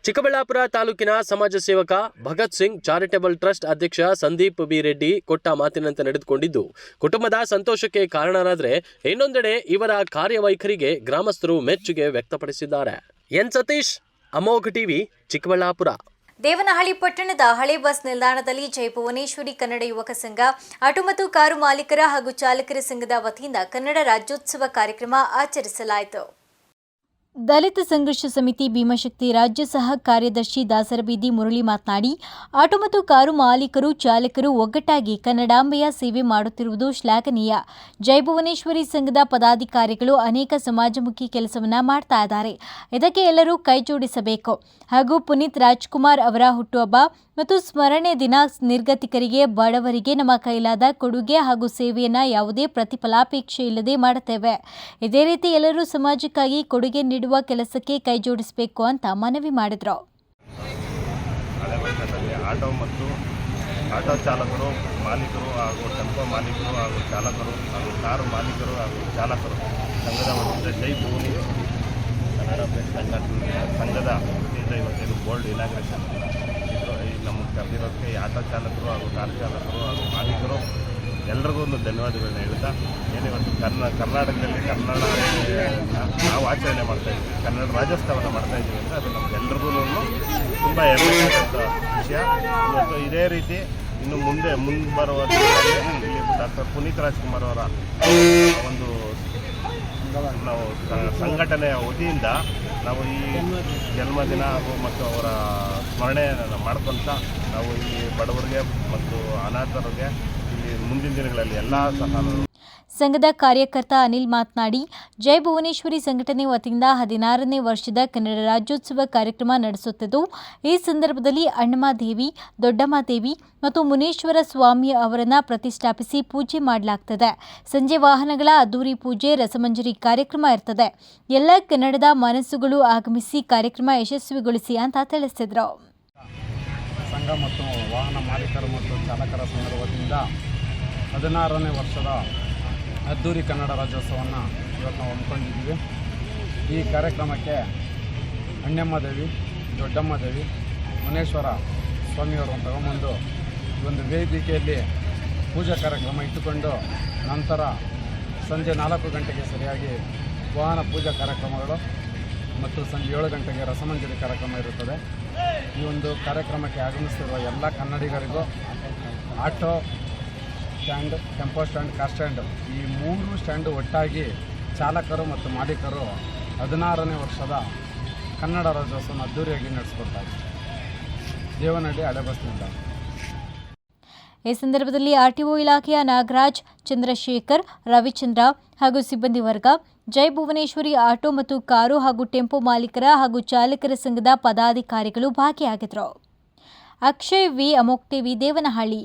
ಚಿಕ್ಕಬಳ್ಳಾಪುರ ತಾಲೂಕಿನ ಸಮಾಜ ಸೇವಕ ಭಗತ್ ಸಿಂಗ್ ಚಾರಿಟೇಬಲ್ ಟ್ರಸ್ಟ್ ಅಧ್ಯಕ್ಷ ಸಂದೀಪ್ ಬಿ ರೆಡ್ಡಿ ಕೊಟ್ಟ ಮಾತಿನಂತೆ ನಡೆದುಕೊಂಡಿದ್ದು, ಕುಟುಂಬದ ಸಂತೋಷಕ್ಕೆ ಕಾರಣರಾದರೆ ಇನ್ನೊಂದೆಡೆ ಇವರ ಕಾರ್ಯವೈಖರಿಗೆ ಗ್ರಾಮಸ್ಥರು ಮೆಚ್ಚುಗೆ ವ್ಯಕ್ತಪಡಿಸಿದ್ದಾರೆ. ಎನ್ ಸತೀಶ್, ಅಮೋಘ ಟಿವಿ, ಚಿಕ್ಕಬಳ್ಳಾಪುರ. ದೇವನಹಳ್ಳಿ ಪಟ್ಟಣದ ಹಳೆ ಬಸ್ ನಿಲ್ದಾಣದಲ್ಲಿ ಜೈ ಭುವನೇಶ್ವರಿ ಕನ್ನಡ ಯುವಕ ಸಂಘ, ಆಟೋ ಮತ್ತು ಕಾರು ಮಾಲೀಕರ ಹಾಗೂ ಚಾಲಕರ ಸಂಘದ ವತಿಯಿಂದ ಕನ್ನಡ ರಾಜ್ಯೋತ್ಸವ ಕಾರ್ಯಕ್ರಮ ಆಚರಿಸಲಾಯಿತು. ದಲಿತ ಸಂಘರ್ಷ ಸಮಿತಿ ಭೀಮಶಕ್ತಿ ರಾಜ್ಯ ಸಹ ಕಾರ್ಯದರ್ಶಿ ದಾಸರಬೀದಿ ಮುರಳಿ ಮಾತನಾಡಿ, ಆಟೋ ಮತ್ತು ಕಾರು ಮಾಲೀಕರು, ಚಾಲಕರು ಒಗ್ಗಟ್ಟಾಗಿ ಕನ್ನಡಾಂಬೆಯ ಸೇವೆ ಮಾಡುತ್ತಿರುವುದು ಶ್ಲಾಘನೀಯ. ಜೈ ಭುವನೇಶ್ವರಿ ಸಂಘದ ಪದಾಧಿಕಾರಿಗಳು ಅನೇಕ ಸಮಾಜಮುಖಿ ಕೆಲಸವನ್ನ ಮಾಡ್ತಾ ಇದ್ದಾರೆ. ಇದಕ್ಕೆ ಎಲ್ಲರೂ ಕೈಜೋಡಿಸಬೇಕು ಹಾಗೂ ಪುನೀತ್ ರಾಜ್ಕುಮಾರ್ ಅವರ ಹುಟ್ಟುಹಬ್ಬ ಮತ್ತು ಸ್ಮರಣೆ ದಿನ ನಿರ್ಗತಿಕರಿಗೆ, ಬಡವರಿಗೆ, ನಮ್ಮ ಕೈಲಾದ ಕೊಡುಗೆ ಹಾಗೂ ಸೇವೆಯನ್ನ ಯಾವುದೇ ಪ್ರತಿಫಲಾಪೇಕ್ಷೆ ಇಲ್ಲದೆ ಮಾಡುತ್ತೇವೆ. ಇದೇ ರೀತಿ ಎಲ್ಲರೂ ಸಮಾಜಕ್ಕಾಗಿ ಕೊಡುಗೆ ನೀಡುವ ಕೆಲಸಕ್ಕೆ ಕೈಜೋಡಿಸಬೇಕು ಅಂತ ಮನವಿ ಮಾಡಿದ್ರು. ಆಟೋ ಮತ್ತು ಆಟೋ ಚಾಲಕರು, ಮಾಲೀಕರು ಹಾಗೂ ಟೆಂಪೋ ಮಾಲೀಕರು ಹಾಗೂ ಚಾಲಕರು ಹಾಗೂ ಕಾರು ಮಾಲೀಕರು ಹಾಗೂ ಚಾಲಕರು ಸಂಘದ ವತಿಯಿಂದ ಜೈ ಭೂಮಿ ಕನ್ನಡ ಸಂಘದ ವತಿಯಿಂದ ಇವತ್ತೇನು ಬೋರ್ಡ್ ಇನಾಗ್ರೇಷನ್. ಇದು ಈ ನಮಗೆ ಕರೆದಿರೋದಕ್ಕೆ ಆಟೋ ಚಾಲಕರು ಹಾಗೂ ಕಾರು ಚಾಲಕರು ಹಾಗೂ ಮಾಲೀಕರು ಎಲ್ರಿಗೂ ಒಂದು ಧನ್ಯವಾದಗಳನ್ನ ಹೇಳ್ತಾ, ಏನೇ ಒಂದು ಕರ್ನಾ, ಕರ್ನಾಟಕದಲ್ಲಿ ಕನ್ನಡ ನಾವು ಆಚರಣೆ ಮಾಡ್ತಾ ಇದ್ದೀವಿ. ಕನ್ನಡ ರಾಜ್ಯೋತ್ಸವನ ಮಾಡ್ತಾ ಇದ್ದೀವಿ ಅಂದರೆ ಅದು ನಮ್ಗೆಲ್ರಿಗೂ ತುಂಬ ಹೆಮ್ಮೆಯಾದಂಥ ವಿಷಯ. ಇವತ್ತು ಇದೇ ರೀತಿ ಇನ್ನು ಮುಂದೆ ಮುಂದೆ ಬರುವ ಇಲ್ಲಿ ಡಾಕ್ಟರ್ ಪುನೀತ್ ರಾಜ್ಕುಮಾರ್ ಅವರ ಒಂದು ನಾವು ಸಂಘಟನೆಯ ವತಿಯಿಂದ ನಾವು ಈ ಜನ್ಮದಿನ ಹಾಗೂ ಮತ್ತು ಅವರ ಸ್ಮರಣೆಯನ್ನು ಮಾಡ್ಕೊಳ್ತಾ ನಾವು ಈ ಬಡವರಿಗೆ ಮತ್ತು ಅನಾಥರಿಗೆ ಮುಂದಿನ ದಿನಗಳಲ್ಲಿ ಎಲ್ಲ ಸಹಾಯ ಸಂಘದ ಕಾರ್ಯಕರ್ತ ಅನಿಲ್ ಮಾತನಾಡಿ ಜೈ ಭುವನೇಶ್ವರಿ ಸಂಘಟನೆ ವತಿಯಿಂದ ಹದಿನಾರನೇ ವರ್ಷದ ಕನ್ನಡ ರಾಜ್ಯೋತ್ಸವ ಕಾರ್ಯಕ್ರಮ ನಡೆಸುತ್ತಿದ್ದು ಈ ಸಂದರ್ಭದಲ್ಲಿ ಅಣ್ಣಮಾದೇವಿ ದೊಡ್ಡಮ್ಮದೇವಿ ಮತ್ತು ಮುನೇಶ್ವರ ಸ್ವಾಮಿ ಅವರನ್ನು ಪ್ರತಿಷ್ಠಾಪಿಸಿ ಪೂಜೆ ಮಾಡಲಾಗ್ತದೆ. ಸಂಜೆ ವಾಹನಗಳ ಅದ್ದೂರಿ ಪೂಜೆ ರಸಮಂಜರಿ ಕಾರ್ಯಕ್ರಮ ಇರ್ತದೆ. ಎಲ್ಲ ಕನ್ನಡದ ಮನಸ್ಸುಗಳು ಆಗಮಿಸಿ ಕಾರ್ಯಕ್ರಮ ಯಶಸ್ವಿಗೊಳಿಸಿ ಅಂತ ತಿಳಿಸಿದರು. ಸಂಘ ಮತ್ತು ವಾಹನ ಮಾಲೀಕರು ಮತ್ತು ಚಾಲಕರ ಸಂಘದ ವತಿಯಿಂದ ಹದಿನಾರನೇ ವರ್ಷದ ಅದ್ದೂರಿ ಕನ್ನಡ ರಾಜ್ಯೋತ್ಸವವನ್ನು ಇವತ್ತು ನಾವು ಹಮ್ಮಿಕೊಂಡಿದ್ದೀವಿ. ಈ ಕಾರ್ಯಕ್ರಮಕ್ಕೆ ಅಣ್ಣಮ್ಮ ದೇವಿ, ದೊಡ್ಡಮ್ಮ ದೇವಿ, ಮುನೇಶ್ವರ ಸ್ವಾಮಿಯವರು ತಗೊಂಬಂದು ಒಂದು ವೇದಿಕೆಯಲ್ಲಿ ಪೂಜಾ ಕಾರ್ಯಕ್ರಮ ಇಟ್ಟುಕೊಂಡು ನಂತರ ಸಂಜೆ ನಾಲ್ಕು ಗಂಟೆಗೆ ಸರಿಯಾಗಿ ವಾಹನ ಪೂಜಾ ಕಾರ್ಯಕ್ರಮಗಳು ಮತ್ತು ಸಂಜೆ ಏಳು ಗಂಟೆಗೆ ರಸಮಂಜರಿ ಕಾರ್ಯಕ್ರಮ ಇರುತ್ತದೆ. ಈ ಒಂದು ಕಾರ್ಯಕ್ರಮಕ್ಕೆ ಆಗಮಿಸಿರುವ ಎಲ್ಲ ಕನ್ನಡಿಗರಿಗೂ, auto stand, tempo stand, car stand. ಈ ಮೂರು ಸ್ಟ್ಯಾಂಡ್ ಒಟ್ಟಾಗಿ ಚಾಲಕರು ಮತ್ತು ಮಾಲೀಕರು ಹದಿನಾರನೇ ವರ್ಷದ ಕನ್ನಡ ರಾಜ್ಯೋತ್ಸವನ ಅದ್ದೂರಿಯಾಗಿ ನಡೆಸಿಕೊಡ್ತಾರೆ ದೇವನಹಳ್ಳಿ ಹಳೆ ಬಸ್ ನಿಲ್ದಾಣ. ಈ ಸಂದರ್ಭದಲ್ಲಿ ಆರ್ಟಿಒ ಇಲಾಖೆಯ ನಾಗರಾಜ್, ಚಂದ್ರಶೇಖರ್, ರವಿಚಂದ್ರ ಹಾಗೂ ಸಿಬ್ಬಂದಿ ವರ್ಗ, ಜೈ ಭುವನೇಶ್ವರಿ ಆಟೋ ಮತ್ತು ಕಾರು ಹಾಗೂ ಟೆಂಪೋ ಮಾಲೀಕರ ಹಾಗೂ ಚಾಲಕರ ಸಂಘದ ಪದಾಧಿಕಾರಿಗಳು ಭಾಗಿಯಾಗಿದ್ದರು. ಅಕ್ಷಯ್ ವಿ. ಅಮೋಕ್ ದೇವನಹಳ್ಳಿ.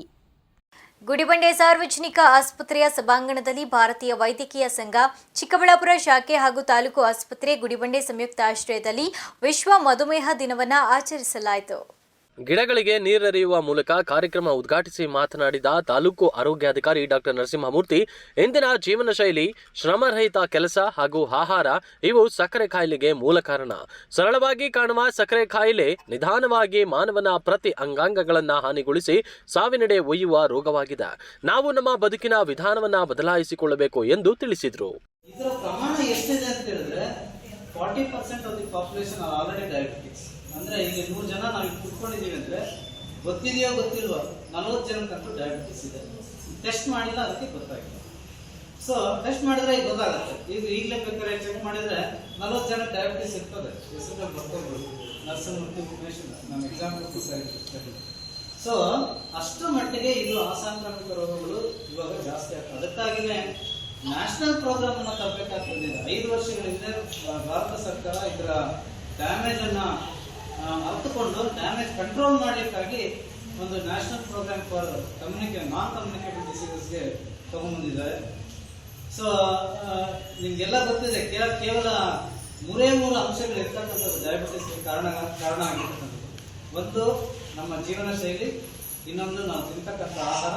ಗುಡಿಬಂಡೆ ಸಾರ್ವಜನಿಕ ಆಸ್ಪತ್ರೆಯ ಸಭಾಂಗಣದಲ್ಲಿ ಭಾರತೀಯ ವೈದ್ಯಕೀಯ ಸಂಘ, ಚಿಕ್ಕಬಳ್ಳಾಪುರ ಶಾಖೆ ಹಾಗೂ ತಾಲೂಕು ಆಸ್ಪತ್ರೆ ಗುಡಿಬಂಡೆ ಸಂಯುಕ್ತ ಆಶ್ರಯದಲ್ಲಿ ವಿಶ್ವ ಮಧುಮೇಹ ದಿನವನ್ನು ಆಚರಿಸಲಾಯಿತು. ಗಿಡಗಳಿಗೆ ನೀರೆರೆಯುವ ಮೂಲಕ ಕಾರ್ಯಕ್ರಮ ಉದ್ಘಾಟಿಸಿ ಮಾತನಾಡಿದ ತಾಲೂಕು ಆರೋಗ್ಯಾಧಿಕಾರಿ ಡಾಕ್ಟರ್ ನರಸಿಂಹಮೂರ್ತಿ, ಇಂದಿನ ಜೀವನ ಶೈಲಿ, ಶ್ರಮರಹಿತ ಕೆಲಸ ಹಾಗೂ ಆಹಾರ ಇವು ಸಕ್ಕರೆ ಕಾಯಿಲೆಗೆ ಮೂಲ ಕಾರಣ. ಸರಳವಾಗಿ ಕಾಣುವ ಸಕ್ಕರೆ ಕಾಯಿಲೆ ನಿಧಾನವಾಗಿ ಮಾನವನ ಪ್ರತಿ ಅಂಗಾಂಗಗಳನ್ನ ಹಾನಿಗೊಳಿಸಿ ಸಾವಿನೆಡೆ ಒಯ್ಯುವ ರೋಗವಾಗಿದೆ. ನಾವು ನಮ್ಮ ಬದುಕಿನ ವಿಧಾನವನ್ನ ಬದಲಾಯಿಸಿಕೊಳ್ಳಬೇಕು ಎಂದು ತಿಳಿಸಿದರು. ಇದರ ಪ್ರಮಾಣ ಎಷ್ಟಿದೆ ಅಂತ ಹೇಳಿದ್ರೆ forty percent of the population already diabetics ಅಂದ್ರೆ ಇಲ್ಲಿ ನೂರು ಜನ ನಾವು ಕುತ್ಕೊಂಡಿದ್ದೀವಿ ಅಂದ್ರೆ ಗೊತ್ತಿದೆಯೋ ಗೊತ್ತಿಲ್ವೋ ನಲವತ್ತು ಜನಕ್ಕಂತೂ ಡಯಾಬಿಟಿಸ್ ಇದೆ ಟೆಸ್ಟ್ ಮಾಡಿಲ್ಲ, ಅದಕ್ಕೆ ಗೊತ್ತಾಗಿಲ್ಲ ಸೊ ಟೆಸ್ಟ್ ಮಾಡಿದ್ರೆ ಈಗ ಗೊತ್ತಾಗುತ್ತೆ. ಈಗ ಈಗಲೇ ಬೇಕಾದ್ರೆ ಚೆಕ್ ಮಾಡಿದ್ರೆ ನಲವತ್ತು ಜನ ಡಯಾಬಿಟಿಸ್ ಇರ್ತದೆ. ಹೆಸರು ಬರ್ಕೋಬಹುದು ನರಸಿಂಹಮೂರ್ತಿ ಉಮೇಶ್ ನಮ್ಮ ಎಕ್ಸಾಂಪಲ್ ಸೊ ಅಷ್ಟು ಮಟ್ಟಿಗೆ ಇದು ಅಸಾಂಕ್ರಾಮಿಕ ರೋಗಗಳು ಇವಾಗ ಜಾಸ್ತಿ ಆಗ್ತದೆ ಅದಕ್ಕಾಗಿನೇ ನ್ಯಾಷನಲ್ ಪ್ರೋಗ್ರಾಮ್ ಅನ್ನು ತರಬೇಕಾಗ್ತದೆ ಐದು ವರ್ಷಗಳ ಹಿಂದೆ ಭಾರತ ಸರ್ಕಾರ ಇದರ ಡ್ಯಾಮೇಜ್ ಅನ್ನ ಅರ್ಥಕೊಂಡು ಡ್ಯಾಮೇಜ್ ಕಂಟ್ರೋಲ್ ಮಾಡಲಿಕ್ಕಾಗಿ ಒಂದು national programme for communicable non communicable ಡಿಸೀಸಸ್ಗೆ ತಗೊಂಡ್ಬಂದಿದ್ದಾರೆ. ಸೊ ನಿಮ್ಗೆಲ್ಲ ಗೊತ್ತಿದೆ ಕೇವಲ ಮೂರೇ ಮೂರು ಅಂಶಗಳು ಇರ್ತಕ್ಕಂಥದ್ದು ಡಯಾಬಿಟಿಸ್ಗೆ ಕಾರಣ ಕಾರಣ ಆಗಿರ್ತಕ್ಕಂಥದ್ದು. ಒಂದು, ನಮ್ಮ ಜೀವನ ಶೈಲಿ, ಇನ್ನೊಂದು ನಾವು ತಿಂತಕ್ಕಂಥ ಆಹಾರ,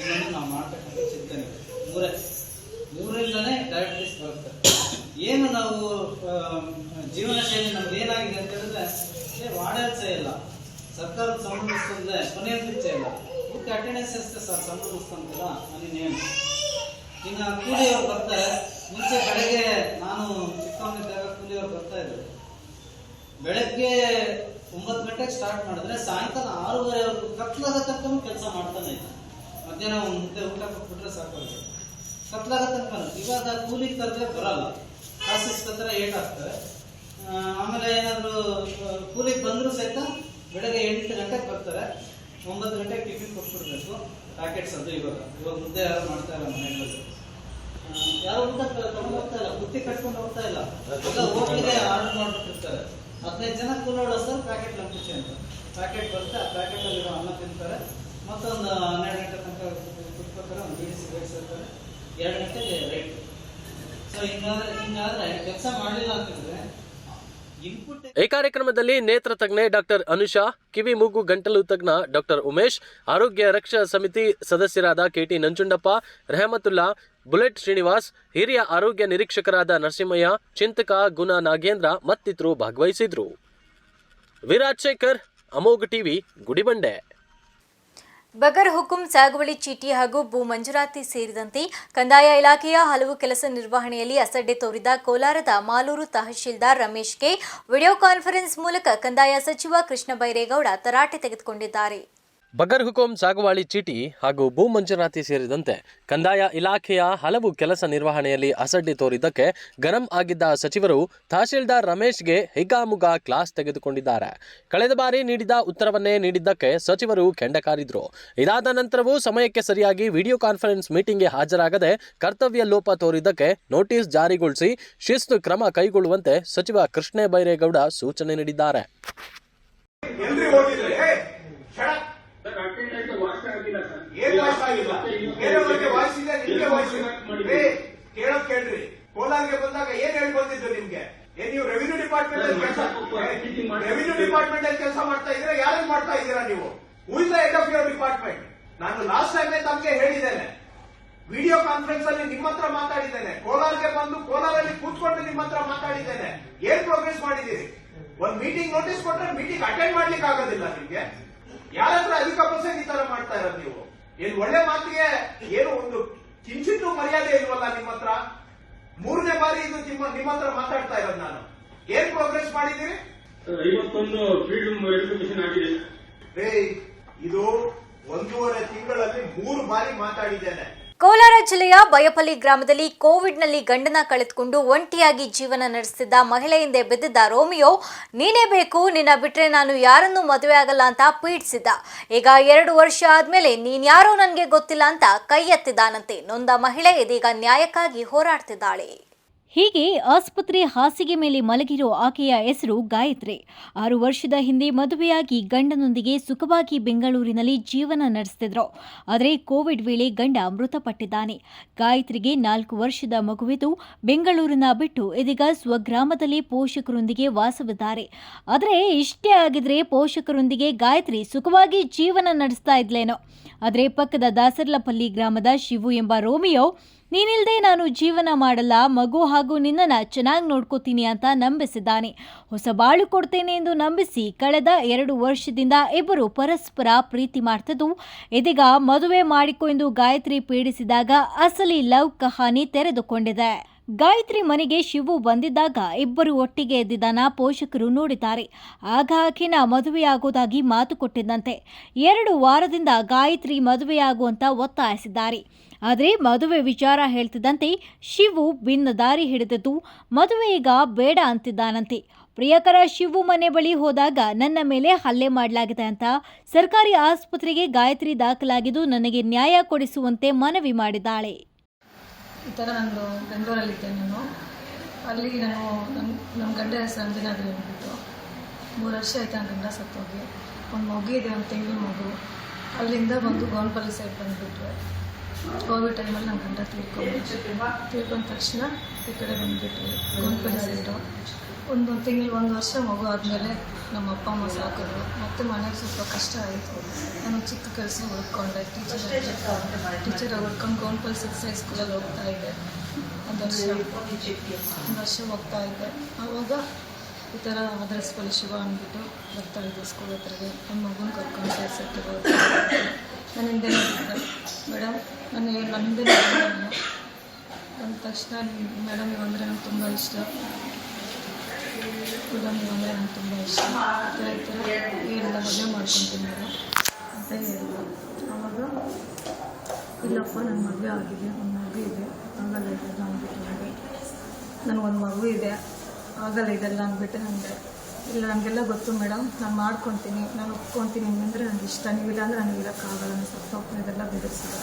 ಇನ್ನೊಂದು ನಾವು ಮಾಡ್ತಕ್ಕಂಥ ಚಿಂತನೆ. ಮೂರೇ ಮೂರಿಂದನೇ ಡಯಾಬಿಟಿಸ್ ಬರುತ್ತೆ. ಏನು ನಾವು ಜೀವನ ಶೈಲಿ ನಮ್ಗೆ ಏನಾಗಿದೆ ಅಂತ ಹೇಳಿದ್ರೆ ವಾಡಲ್ಸ ಇಲ್ಲ. ಸರ್ಕಾರ ಸಂಬಂಧಿಸಿದ್ರೆ ಕೊನೆಯ ಇಲ್ಲ. ಇದಕ್ಕೆ ಅಟೆಂಡೆನ್ಸ್ ಅಷ್ಟೇ ಸರ್ ಸಂಬಂಧಿಸ್ತಂತಲ್ಲ ನಾನೇನು ಇನ್ನು ಕೂಲಿಯವ್ರು ಬರ್ತಾರೆ. ಮುಂಚೆ ಬೆಳಗ್ಗೆ ನಾನು ಚಿಕ್ಕವನಿದ್ದಾಗ ಕೂಲಿಯವ್ರು ಬರ್ತಾ ಇದ್ರು ಬೆಳಗ್ಗೆ ಒಂಬತ್ತು ಗಂಟೆಗೆ ಸ್ಟಾರ್ಟ್ ಮಾಡಿದ್ರೆ ಸಾಯಂಕಾಲ ಆರೂವರೆವರೆಗೂ ಕತ್ಲಾಗ ತನಕ ಕೆಲಸ ಮಾಡ್ತಾನೆ ಇದ್ದ. ಮಧ್ಯಾಹ್ನ ಒಂದು ಮುದ್ದೆ ಊಟ ಕೊಟ್ಬಿಟ್ರೆ ಸಾಕಾಗುತ್ತೆ ಕತ್ಲಾಗ ತನಕ ಇವಾಗ ಕೂಲಿ ಕರೆದ್ರೆ ಬರಲ್ಲ. ಕಾಸು ಇಸ್ಕೊತಾರೆ ಏಟ್ ಆಗ್ತಾರೆ ಆಮೇಲೆ ಏನಾದ್ರು ಕೂಲಿಗೆ ಬಂದ್ರು ಸಹಿತ ಬೆಳಗ್ಗೆ ಎಂಟು ಗಂಟೆಗೆ ಬರ್ತಾರೆ. ಒಂಬತ್ತು ಗಂಟೆಗೆ ಟಿಫಿನ್ ಕೊಟ್ಬಿಡ್ಬೇಕು. ಪ್ಯಾಕೆಟ್ಸ್ ಅದು ಇವಾಗ. ಇವಾಗ ಮುದ್ದೆ ಯಾರು ಮಾಡ್ತಾ ಇಲ್ಲ ಮನೆಗಳಲ್ಲಿ ಯಾರು ಊಟ ತಗೊಂಡು ಹೋಗ್ತಾ ಇಲ್ಲ. ಬುತ್ತಿ ಕಟ್ಕೊಂಡು ಹೋಗ್ತಾ ಇಲ್ಲ. ಹೋಗಿದೆ ಆರ್ಡರ್ ಮಾಡ್ಬಿಟ್ಟಿರ್ತಾರೆ. ಹದಿನೈದು ಜನ ಕೂಲೋಡು ಸರ್ ಪ್ಯಾಕೆಟ್ ಲಂಚಿ ಅಂತ. ಪ್ಯಾಕೆಟ್ ಬರುತ್ತೆ. ಆ ಪ್ಯಾಕೆಟ್ ಅಲ್ಲಿರೋ ಅನ್ನ ತಿಂತಾರೆ. ಮತ್ತೊಂದು ಹನ್ನೆರಡು ಗಂಟೆ ತನಕ ಕುತ್ಕೋತಾರೆ ಒಂದು ಬೀಡಿ ಸಿಗರೇಟ್ ಎರಡು ಗಂಟೆಗೆ ರೈಟ್ ಸೊ ಹಿಂಗಾದ್ರೆ ಹಿಂಗಾದ್ರೆ ಕೆಲಸ ಮಾಡಲಿಲ್ಲ ಅಂತಂದ್ರೆ ಈ ಕಾರ್ಯಕ್ರಮದಲ್ಲಿ ನೇತ್ರ ತಜ್ಞೆ ಡಾಕ್ಟರ್ ಅನುಷಾ, ಕಿವಿ, ಮೂಗು, ಗಂಟಲು ತಜ್ಞ ಡಾಕ್ಟರ್ ಉಮೇಶ್, ಆರೋಗ್ಯ ರಕ್ಷಾ ಸಮಿತಿ ಸದಸ್ಯರಾದ ಕೆಟಿ ನಂಜುಂಡಪ್ಪ, ರೆಹಮತುಲ್ಲಾ, ಬುಲೆಟ್ ಶ್ರೀನಿವಾಸ್, ಹಿರಿಯ ಆರೋಗ್ಯ ನಿರೀಕ್ಷಕರಾದ ನರಸಿಂಹಯ್ಯ, ಚಿಂತಕ ಗುಣ ನಾಗೇಂದ್ರ ಮತ್ತಿತರರು ಭಾಗವಹಿಸಿದ್ರು. ವಿರಾಜ್ ಶೇಖರ್, ಅಮೋಘ ಟಿವಿ, ಗುಡಿಬಂಡೆ. ಬಗರ್ ಹುಕುಂ ಸಾಗುವಳಿ ಚೀಟಿ ಹಾಗೂ ಭೂ ಮಂಜೂರಾತಿ ಸೇರಿದಂತೆ ಕಂದಾಯ ಇಲಾಖೆಯ ಹಲವು ಕೆಲಸ ನಿರ್ವಹಣೆಯಲ್ಲಿ ಅಸಡ್ಡೆ ತೋರಿದ ಕೋಲಾರದ ಮಾಲೂರು ತಹಶೀಲ್ದಾರ್ ರಮೇಶ್ಗೆ ವಿಡಿಯೋ ಕಾನ್ಫರೆನ್ಸ್ ಮೂಲಕ ಕಂದಾಯ ಸಚಿವ ಕೃಷ್ಣ ಬೈರೇಗೌಡ ತರಾಟೆ ತೆಗೆದುಕೊಂಡಿದ್ದಾರೆ. ಬಗರ್ ಹುಕುಂ, ಸಾಗುವಾಳಿ, ಚೀಟಿ ಹಾಗೂ ಭೂ ಮಂಜೂರಾತಿ ಸೇರಿದಂತೆ ಕಂದಾಯ ಇಲಾಖೆಯ ಹಲವು ಕೆಲಸ ನಿರ್ವಹಣೆಯಲ್ಲಿ ಅಸಡ್ಡಿ ತೋರಿದ್ದಕ್ಕೆ ಗರಂ ಆಗಿದ್ದ ಸಚಿವರು ತಹಶೀಲ್ದಾರ್ ರಮೇಶ್ಗೆ ಹಿಗ್ಗಾಮುಗ ಕ್ಲಾಸ್ ತೆಗೆದುಕೊಂಡಿದ್ದಾರೆ. ಕಳೆದ ಬಾರಿ ನೀಡಿದ ಉತ್ತರವನ್ನೇ ನೀಡಿದ್ದಕ್ಕೆ ಸಚಿವರು ಕೆಂಡಕಾರಿದ್ರು. ಇದಾದ ನಂತರವೂ ಸಮಯಕ್ಕೆ ಸರಿಯಾಗಿ ವಿಡಿಯೋ ಕಾನ್ಫರೆನ್ಸ್ ಮೀಟಿಂಗ್ಗೆ ಹಾಜರಾಗದೆ ಕರ್ತವ್ಯ ಲೋಪ ತೋರಿದ್ದಕ್ಕೆ ನೋಟಿಸ್ ಜಾರಿಗೊಳಿಸಿ ಶಿಸ್ತು ಕ್ರಮ ಕೈಗೊಳ್ಳುವಂತೆ ಸಚಿವ ಕೃಷ್ಣೇ ಬೈರೇಗೌಡ ಸೂಚನೆ ನೀಡಿದ್ದಾರೆ. ಕೇಳೋದ್ ಕೇಳ್ರಿ. ಕೋಲಾರ್ಗೆ ಬಂದಾಗ ಏನ್ ಹೇಳಿ ಬಂದಿದ್ದು ನಿಮ್ಗೆ? ಏನ್ ನೀವು ರೆವಿನ್ಯೂ ಡಿಪಾರ್ಟ್ಮೆಂಟ್ ಅಲ್ಲಿ ಕೆಲಸ ರೆವಿನ್ಯೂ ಡಿಪಾರ್ಟ್ಮೆಂಟ್ ಅಲ್ಲಿ ಕೆಲಸ ಮಾಡ್ತಾ ಇದ್ದೀರಾ? ಯಾರು ಮಾಡ್ತಾ ಇದ್ದೀರಾ ನೀವು? ಉಳಿದ ಹೆಡ್ ಆಫ್ ಯುವರ್ ಡಿಪಾರ್ಟ್ಮೆಂಟ್ ನಾನು ಲಾಸ್ಟ್ ಟೈಮ್ ತಮಗೆ ಹೇಳಿದ್ದೇನೆ. ವಿಡಿಯೋ ಕಾನ್ಫರೆನ್ಸ್ ಅಲ್ಲಿ ನಿಮ್ಮ ಹತ್ರ ಮಾತಾಡಿದ್ದೇನೆ. ಕೋಲಾರ್ಗೆ ಬಂದು ಕೋಲಾರಲ್ಲಿ ಕೂತ್ಕೊಂಡು ನಿಮ್ಮ ಹತ್ರ ಮಾತಾಡಿದ್ದೇನೆ. ಏನ್ ಪ್ರೋಗ್ರೆಸ್ ಮಾಡಿದ್ದೀರಿ? ಒಂದ್ ಮೀಟಿಂಗ್ ನೋಟಿಸ್ ಕೊಟ್ರೆ ಮೀಟಿಂಗ್ ಅಟೆಂಡ್ ಮಾಡ್ಲಿಕ್ಕೆ ಆಗೋದಿಲ್ಲ ನಿಮ್ಗೆ ಯಾರತ್ರ ಅಧಿಕ ಪರ್ಸೆಂಟ್ ಈ ತರ ಮಾಡ್ತಾ ಇರೋದು ನೀವು? ಏನ್ ಒಳ್ಳೆ ಮಾತಿಗೆ ಏನು ಒಂದು ಕಿಂಚಿತ್ತೂ ಮರ್ಯಾದೆ ಇಲ್ವಲ್ಲ ನಿಮ್ಮ ಹತ್ರ? ಮೂರನೇ ಬಾರಿ ಇದು ನಿಮ್ಮ ನಿಮ್ಮ ಹತ್ರ ಮಾತಾಡ್ತಾ ಇರೋದು ನಾನು. ಏನ್ ಪ್ರೋಗ್ರೆಸ್ ಮಾಡಿದ್ದೀರಿ? ಐವತ್ತೊಂದು ಫೀಲ್ಡ್ ಎಜುಕೇಶನ್ ಆಗಿದೆ ಇದು ಒಂದೂವರೆ ತಿಂಗಳಲ್ಲಿ ಮೂರು ಬಾರಿ ಮಾತಾಡಿದ್ದೇನೆ. ಕೋಲಾರ ಜಿಲ್ಲೆಯ ಬಯಪಲ್ಲಿ ಗ್ರಾಮದಲ್ಲಿ ಕೋವಿಡ್ನಲ್ಲಿ ಗಂಡನ ಕಳೆದುಕೊಂಡು ಒಂಟಿಯಾಗಿ ಜೀವನ ನಡೆಸುತ್ತಿದ್ದ ಮಹಿಳೆ ಹಿಂದೆ ಬಿದ್ದಿದ್ದ ರೋಮಿಯೋ, ನೀನೇ ಬೇಕು, ನಿನ್ನ ಬಿಟ್ಟರೆ ನಾನು ಯಾರನ್ನೂ ಮದುವೆ ಆಗಲ್ಲ ಅಂತ ಪೀಡಿಸಿದ್ದ. ಈಗ ಎರಡು ವರ್ಷ ಆದ್ಮೇಲೆ ನೀನ್ಯಾರೋ ನನಗೆ ಗೊತ್ತಿಲ್ಲ ಅಂತ ಕೈ ಎತ್ತಿದ್ದಾನಂತೆ ನೊಂದ ಮಹಿಳೆ ಇದೀಗ ನ್ಯಾಯಕ್ಕಾಗಿ ಹೋರಾಡ್ತಿದ್ದಾಳೆ. ಹೀಗೆ ಆಸ್ಪತ್ರೆ ಹಾಸಿಗೆ ಮೇಲೆ ಮಲಗಿರೋ ಆಕೆಯ ಹೆಸರು ಗಾಯತ್ರಿ. ಆರು ವರ್ಷದ ಹಿಂದೆ ಮದುವೆಯಾಗಿ ಗಂಡನೊಂದಿಗೆ ಸುಖವಾಗಿ ಬೆಂಗಳೂರಿನಲ್ಲಿ ಜೀವನ ನಡೆಸ್ತಿದ್ರು. ಆದರೆ ಕೋವಿಡ್ ವೇಳೆ ಗಂಡ ಮೃತಪಟ್ಟಿದ್ದಾನೆ. ಗಾಯತ್ರಿಗೆ ನಾಲ್ಕು ವರ್ಷದ ಮಗುವಿದ್ದು ಬೆಂಗಳೂರಿನ ಬಿಟ್ಟು ಇದೀಗ ಸ್ವಗ್ರಾಮದಲ್ಲಿ ಪೋಷಕರೊಂದಿಗೆ ವಾಸವಿದ್ದಾರೆ. ಆದರೆ ಇಷ್ಟೇ ಆಗಿದ್ರೆ ಪೋಷಕರೊಂದಿಗೆ ಗಾಯತ್ರಿ ಸುಖವಾಗಿ ಜೀವನ ನಡೆಸ್ತಾ ಇದ್ಲೇನೋ. ಆದರೆ ಪಕ್ಕದ ದಾಸರ್ಲಪಲ್ಲಿ ಗ್ರಾಮದ ಶಿವು ಎಂಬ ರೋಮಿಯೋ ನೀನಿಲ್ದೆ ನಾನು ಜೀವನ ಮಾಡಲ್ಲ, ಮಗು ಹಾಗೂ ನಿನ್ನನ್ನು ಚೆನ್ನಾಗಿ ನೋಡ್ಕೋತೀನಿ ಅಂತ ನಂಬಿಸಿದ್ದಾನೆ. ಹೊಸ ಬಾಳು ಕೊಡ್ತೇನೆ ಎಂದು ನಂಬಿಸಿ ಕಳೆದ ಎರಡು ವರ್ಷದಿಂದ ಇಬ್ಬರು ಪರಸ್ಪರ ಪ್ರೀತಿ ಮಾಡ್ತಿದ್ದು, ಇದೀಗ ಮದುವೆ ಮಾಡಿಕೊ ಎಂದು ಗಾಯತ್ರಿ ಪೀಡಿಸಿದಾಗ ಅಸಲಿ ಲವ್ ಕಹಾನಿ ತೆರೆದುಕೊಂಡಿದೆ. ಗಾಯತ್ರಿ ಮನೆಗೆ ಶಿವು ಬಂದಿದ್ದಾಗ ಇಬ್ಬರು ಒಟ್ಟಿಗೆ ಎದ್ದಿದ್ದನ್ನ ಪೋಷಕರು ನೋಡಿದ್ದಾರೆ. ಆಗ ಆಕೆನ ಮದುವೆಯಾಗೋದಾಗಿ ಮಾತು ಕೊಟ್ಟಿದ್ದಂತೆ. ಎರಡು ವಾರದಿಂದ ಗಾಯತ್ರಿ ಮದುವೆಯಾಗುವಂತ ಒತ್ತಾಯಿಸಿದ್ದಾರೆ. ಆದರೆ ಮದುವೆ ವಿಚಾರ ಹೇಳ್ತಿದ್ದಂತೆ ಶಿವು ಭಿನ್ನ ದಾರಿ ಹಿಡಿದದ್ದು, ಮದುವೆ ಈಗ ಬೇಡ ಅಂತಿದ್ದಾನಂತೆ. ಪ್ರಿಯಕರ ಶಿವು ಮನೆ ಬಳಿ ಹೋದಾಗ ನನ್ನ ಮೇಲೆ ಹಲ್ಲೆ ಮಾಡಲಾಗಿದೆ ಅಂತ ಸರ್ಕಾರಿ ಆಸ್ಪತ್ರೆಗೆ ಗಾಯತ್ರಿ ದಾಖಲಾಗಿದ್ದು ನನಗೆ ನ್ಯಾಯ ಕೊಡಿಸುವಂತೆ ಮನವಿ ಮಾಡಿದ್ದಾಳೆ. ಈ ಥರ ನಾನು ಬೆಂಗಳೂರಲ್ಲಿದ್ದೆ ನಾನು. ಅಲ್ಲಿ ನಾನು ನನ್ನ ನಮ್ಮ ಗಂಡ ಹೆಸರು ಅಂಜನಾದ್ರಿ ಮೂರು ವರ್ಷ ಆಯ್ತು ನನ್ನ ಗಂಡ ಸತ್ತೋಗಿ. ಒಂದು ಮಗು ಇದೆ ಒಂದು ತೆಂಗಿನ ಮಗು. ಅಲ್ಲಿಂದ ಬಂದು ಗೋನ್ಪಲ್ಲಿ ಸೈಡ್ ಬಂದುಬಿಟ್ರೆ. ಕೋವಿಡ್ ಟೈಮಲ್ಲಿ ನನ್ನ ಗಂಡ ತೀರ್ಕೊಂಡು ತೀರ್ಕೊಂಡ ತಕ್ಷಣ ಈ ಕಡೆ ಬಂದುಬಿಟ್ರು ಗುಂಪಡಿ ಸೈಡು. ಒಂದು ತಿಂಗಳು, ಒಂದು ವರ್ಷ ಮಗು ಆದಮೇಲೆ ನಮ್ಮ ಅಪ್ಪ ಅಮ್ಮ ಸಾಕಿದ್ರು. ಮತ್ತು ಮನೆಗೆ ಸ್ವಲ್ಪ ಕಷ್ಟ ಆಯಿತು. ನಾನು ಚಿಕ್ಕ ಕೆಲಸ ಹುಡ್ಕೊಂಡೆ. ಟೀಚರ್ ಟೀಚರ್ ಹುಡ್ಕೊಂಡು. ಗೋನ್ಪಲ್ ಸಿಕ್ಸ್ ಸ್ಕೂಲಲ್ಲಿ ಹೋಗ್ತಾ ಇದ್ದೆ. ಒಂದು ವರ್ಷ. ಒಂದು ವರ್ಷ ಹೋಗ್ತಾ ಇದ್ದೆ. ಆವಾಗ ಈ ಥರ ಅದ್ರಸ್ ಬಳಿ ಶಿವ ಅಂದ್ಬಿಟ್ಟು ಬರ್ತಾ ಇದ್ದೆ ಸ್ಕೂಲ್ ಹತ್ರಗೆ. ನಮ್ಮ ಮಗುನ ಕರ್ಕೊಂಡು ಸೇರಿಸಿಟ್ಟು ನಾನು ಹಿಂದೆ ಮೇಡಮ್ ನಾನು ನನ್ನ ಹಿಂದೆ ನಾನು ಬಂದ ತಕ್ಷಣ ಮೇಡಮ್ ಅಂದರೆ ನಂಗೆ ತುಂಬ ಇಷ್ಟ. ಮೇಡಮ್ ಅಂದರೆ ನಂಗೆ ತುಂಬ ಇಷ್ಟ. ಈ ಥರ, ಈ ಮದುವೆ ಮಾಡ್ಕೊತೀನಿ ಮೇಡಮ್ ಅಂತ ಹೇಳಿದ ಆವಾಗ, ಇಲ್ಲಪ್ಪ ನನ್ನ ಮದುವೆ ಆಗಿದೆ, ಒಂದು ಮಗು ಇದೆ, ಆಗಲ್ಲ ಇದೆಲ್ಲ ಅಂದ್ಬಿಟ್ಟು ನನಗೆ ನನಗೊಂದು ಮಗು ಇದೆ, ಆಗಲ್ಲ ಇದೆಲ್ಲ ಅಂದ್ಬಿಟ್ಟು ನನಗೆ ಇಲ್ಲ, ನನಗೆಲ್ಲ ಗೊತ್ತು ಮೇಡಮ್, ನಾನು ಮಾಡ್ಕೊತೀನಿ, ನಾನು ಒಪ್ಕೊತೀನಿ. ಅಂದರೆ ನನಗೆ ಇಷ್ಟ. ನೀವಿಲ್ಲ ಅಂದರೆ ನನಗೆ ಇರೋಕ್ಕಾಗಲ್ಲ ನಾನು ಸತ್ತೋಗ್ತೀನಿ ಇದೆಲ್ಲ ಬೆದರಿಸಿದೆ